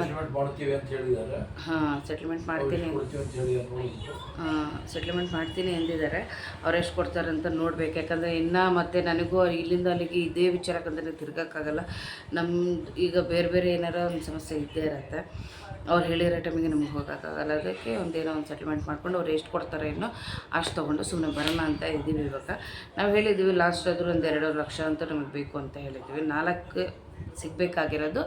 Speaker 1: ಹಾಂ ಸೆಟ್ಲ್ಮೆಂಟ್ ಮಾಡ್ತೀನಿ
Speaker 3: ಹಾಂ
Speaker 1: ಸೆಟ್ಲ್ಮೆಂಟ್ ಮಾಡ್ತೀನಿ ಎಂದಿದ್ದಾರೆ. ಅವ್ರು ಎಷ್ಟು ಕೊಡ್ತಾರೆ ಅಂತ ನೋಡ್ಬೇಕು. ಯಾಕಂದರೆ ಇನ್ನೂ ಮತ್ತೆ ನನಗೂ ಇಲ್ಲಿಂದ ಅಲ್ಲಿಗೆ ಇದೇ ವಿಚಾರಕ್ಕಂದ್ರೆ ತಿರ್ಗಕ್ಕಾಗಲ್ಲ. ನಮ್ಮ ಈಗ ಬೇರೆ ಬೇರೆ ಏನಾರ ಒಂದು ಸಮಸ್ಯೆ ಇದ್ದೇ ಇರುತ್ತೆ. ಅವ್ರು ಹೇಳಿರೋ ಟೈಮಿಗೆ ನಮ್ಗೆ ಹೋಗೋಕ್ಕಾಗಲ್ಲ. ಅದಕ್ಕೆ ಒಂದೇನೋ ಒಂದು ಸೆಟ್ಲ್ಮೆಂಟ್ ಮಾಡ್ಕೊಂಡು ಅವ್ರು ಎಷ್ಟು ಕೊಡ್ತಾರೆ ಏನೋ ಅಷ್ಟು ತೊಗೊಂಡು ಸುಮ್ಮನೆ ಬರೋಣ ಅಂತ ಇದ್ದೀವಿ ಇವಾಗ. ನಾವು ಹೇಳಿದ್ದೀವಿ ಲಾಸ್ಟ್ ಆದರೂ ಒಂದು ಎರಡು ಲಕ್ಷ ಅಂತ ನಮಗೆ ಬೇಕು ಅಂತ ಹೇಳಿದ್ದೀವಿ. ನಾಲ್ಕು ಸಿಗಬೇಕಾಗಿರೋದು.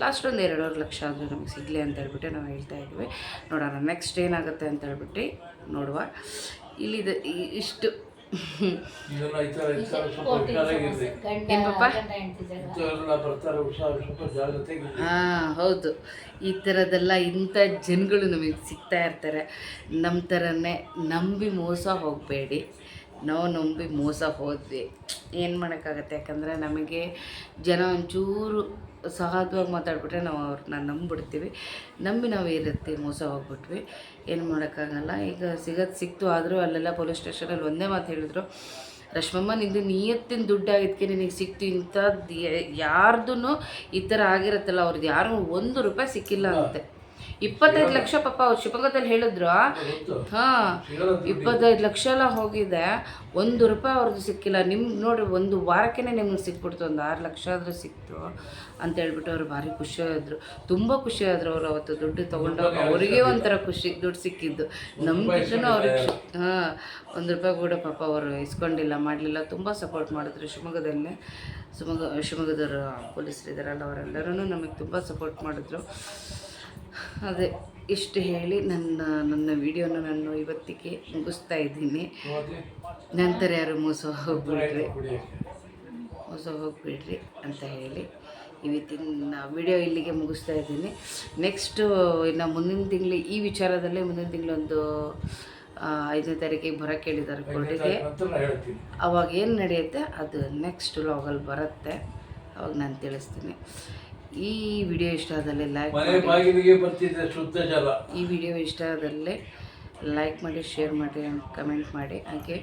Speaker 1: ಲಾಸ್ಟ್ ಒಂದು ಎರಡೂವರೆ ಲಕ್ಷ ಆದರೂ ನಮಗೆ ಸಿಗಲಿ ಅಂತ ಹೇಳ್ಬಿಟ್ಟು ನಾವು ಹೇಳ್ತಾ ಇದ್ವಿ. ನೋಡೋಣ ನೆಕ್ಸ್ಟ್ ಏನಾಗುತ್ತೆ ಅಂತ ಹೇಳ್ಬಿಟ್ಟು ನೋಡುವ. ಇಲ್ಲಿದೆ ಇಷ್ಟು. ಹಾಂ ಹೌದು. ಈ ಥರದ್ದೆಲ್ಲ ಇಂಥ ಜನಗಳು ನಮಗೆ ಸಿಗ್ತಾ ಇರ್ತಾರೆ. ನಮ್ಮ ಥರನೇ ನಂಬಿ ಮೋಸ ಹೋಗಬೇಡಿ. ನಾವು ನಂಬಿ ಮೋಸ ಹೋದ್ವಿ ಏನು ಮಾಡೋಕ್ಕಾಗತ್ತೆ? ಯಾಕಂದರೆ ನಮಗೆ ಜನ ಒಂಚೂರು ಸಹಜವಾಗಿ ಮಾತಾಡ್ಬಿಟ್ರೆ ನಾವು ಅವ್ರನ್ನ ನಂಬಿಬಿಡ್ತೀವಿ. ನಂಬಿ ನಾವು ಇರುತ್ತೆ ರೀತಿ ಮೋಸ ಹೋಗ್ಬಿಟ್ವಿ. ಏನು ಮಾಡೋಕ್ಕಾಗಲ್ಲ. ಈಗ ಸಿಗೋದು ಸಿಕ್ತು. ಆದರೂ ಅಲ್ಲೆಲ್ಲ ಪೊಲೀಸ್ ಸ್ಟೇಷನಲ್ಲಿ ಒಂದೇ ಮಾತು ಹೇಳಿದ್ರು. ರಶ್ಮಮ್ಮ, ನಿಂದು ನಿಯತ್ತಿನ ದುಡ್ಡು ಆಗಿದ್ದಕ್ಕೆ ನಿನಗೆ ಸಿಕ್ತು. ಇಂಥದ್ದು ಯಾರ್ದು ಈ ಥರ ಆಗಿರುತ್ತಲ್ಲ. ಅವ್ರದ್ದು ಯಾರು ಒಂದು ರೂಪಾಯಿ ಸಿಕ್ಕಿಲ್ಲ ಅಂತೆ. ಇಪ್ಪತ್ತೈದು ಲಕ್ಷ ಪಾಪ ಅವ್ರು ಶಿವಮೊಗ್ಗದಲ್ಲಿ ಹೇಳಿದ್ರು. ಹಾಂ ಇಪ್ಪತ್ತೈದು ಲಕ್ಷ ಎಲ್ಲ ಹೋಗಿದೆ. ಒಂದು ರೂಪಾಯಿ ಅವ್ರದ್ದು ಸಿಕ್ಕಿಲ್ಲ. ನಿಮ್ಗೆ ನೋಡಿ ಒಂದು ವಾರಕ್ಕೆ ನಿಮ್ಗೆ ಸಿಕ್ಬಿಡ್ತು. ಒಂದು ಆರು ಲಕ್ಷ ಆದರೂ ಸಿಕ್ತು ಅಂತ ಹೇಳ್ಬಿಟ್ಟು ಅವ್ರು ಭಾರಿ ಖುಷಿಯಾದ್ರು ತುಂಬ ಖುಷಿಯಾದ್ರು ಅವ್ರು ಅವತ್ತು ದುಡ್ಡು ತೊಗೊಂಡಾಗ ಅವರಿಗೆ ಒಂಥರ ಖುಷಿ ದುಡ್ಡು ಸಿಕ್ಕಿದ್ದು. ನಮ್ಗೆ ಅವ್ರಿಗೆ ಹಾಂ ಒಂದು ರೂಪಾಯಿ ಕೂಡ ಪಾಪ ಅವರು ಇಸ್ಕೊಂಡಿಲ್ಲ ಮಾಡಲಿಲ್ಲ. ತುಂಬ ಸಪೋರ್ಟ್ ಮಾಡಿದ್ರು ಶಿವಮೊಗ್ಗದಲ್ಲೇ. ಶಿವಮೊಗ್ಗ ಶಿವಮೊಗ್ಗದವರು ಪೊಲೀಸರು ಇದ್ದಾರಲ್ಲ ಅವರೆಲ್ಲರೂ ನಮಗೆ ತುಂಬ ಸಪೋರ್ಟ್ ಮಾಡಿದ್ರು. ಅದೇ ಇಷ್ಟು ಹೇಳಿ ನನ್ನ ನನ್ನ ವಿಡಿಯೋನ ನಾನು ಇವತ್ತಿಗೆ ಮುಗಿಸ್ತಾ ಇದ್ದೀನಿ. ನಂತರ ಯಾರು ಮೋಸ ಹೋಗ್ಬಿಡ್ರಿ. ಮೋಸ ಹೋಗ್ಬಿಡ್ರಿ ಅಂತ ಹೇಳಿ ಇವತ್ತಿನ ವಿಡಿಯೋ ಇಲ್ಲಿಗೆ ಮುಗಿಸ್ತಾ ಇದ್ದೀನಿ. ನೆಕ್ಸ್ಟು ಇನ್ನು ಮುಂದಿನ ತಿಂಗಳು ಈ ವಿಚಾರದಲ್ಲೇ ಮುಂದಿನ ತಿಂಗಳೊಂದು ಐದನೇ ತಾರೀಕಿಗೆ ಬರೋಕ್ಕೆ ಹೇಳಿದ್ದಾರೆ ಕೋರ್ಟಿಗೆ.
Speaker 3: ಹೇಳ್ತೀನಿ.
Speaker 1: ಅವಾಗ ಏನು ನಡೆಯುತ್ತೆ ಅದು ನೆಕ್ಸ್ಟ್ ಲಾಗಲ್ಲಿ ಬರುತ್ತೆ. ಅವಾಗ ನಾನು ತಿಳಿಸ್ತೀನಿ. ಈ ವಿಡಿಯೋ ಇಷ್ಟ ಆದಲ್ಲಿ ಲೈಕ್
Speaker 3: ಮನೆ ಬಾಗಿಲಿಗೆ ಬರ್ತಿದ್ದೆ ಶುದ್ಧ ಜಲ.
Speaker 1: ಈ ವಿಡಿಯೋ ಇಷ್ಟ ಆದಲ್ಲಿ ಲೈಕ್ ಮಾಡಿ ಶೇರ್ ಮಾಡಿ ಕಮೆಂಟ್ ಮಾಡಿ. ಹಾಗೆ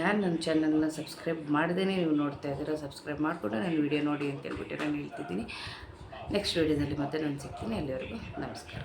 Speaker 1: ಯಾರು ನನ್ನ ಚಾನಲ್ನ ಸಬ್ಸ್ಕ್ರೈಬ್ ಮಾಡ್ದೇ ನೀವು ನೋಡ್ತಾ ಇದ್ದೀರಾ ಸಬ್ಸ್ಕ್ರೈಬ್ ಮಾಡಿಕೊಂಡು ನಾನು ವಿಡಿಯೋ ನೋಡಿ ಅಂತ ಹೇಳ್ಬಿಟ್ಟು ನಾನು ಹೇಳ್ತಿದ್ದೀನಿ. ನೆಕ್ಸ್ಟ್ ವಿಡಿಯೋದಲ್ಲಿ ಮತ್ತೆ ನಾನು ಸಿಗ್ತೀನಿ. ಅಲ್ಲಿವರೆಗೂ ನಮಸ್ಕಾರ.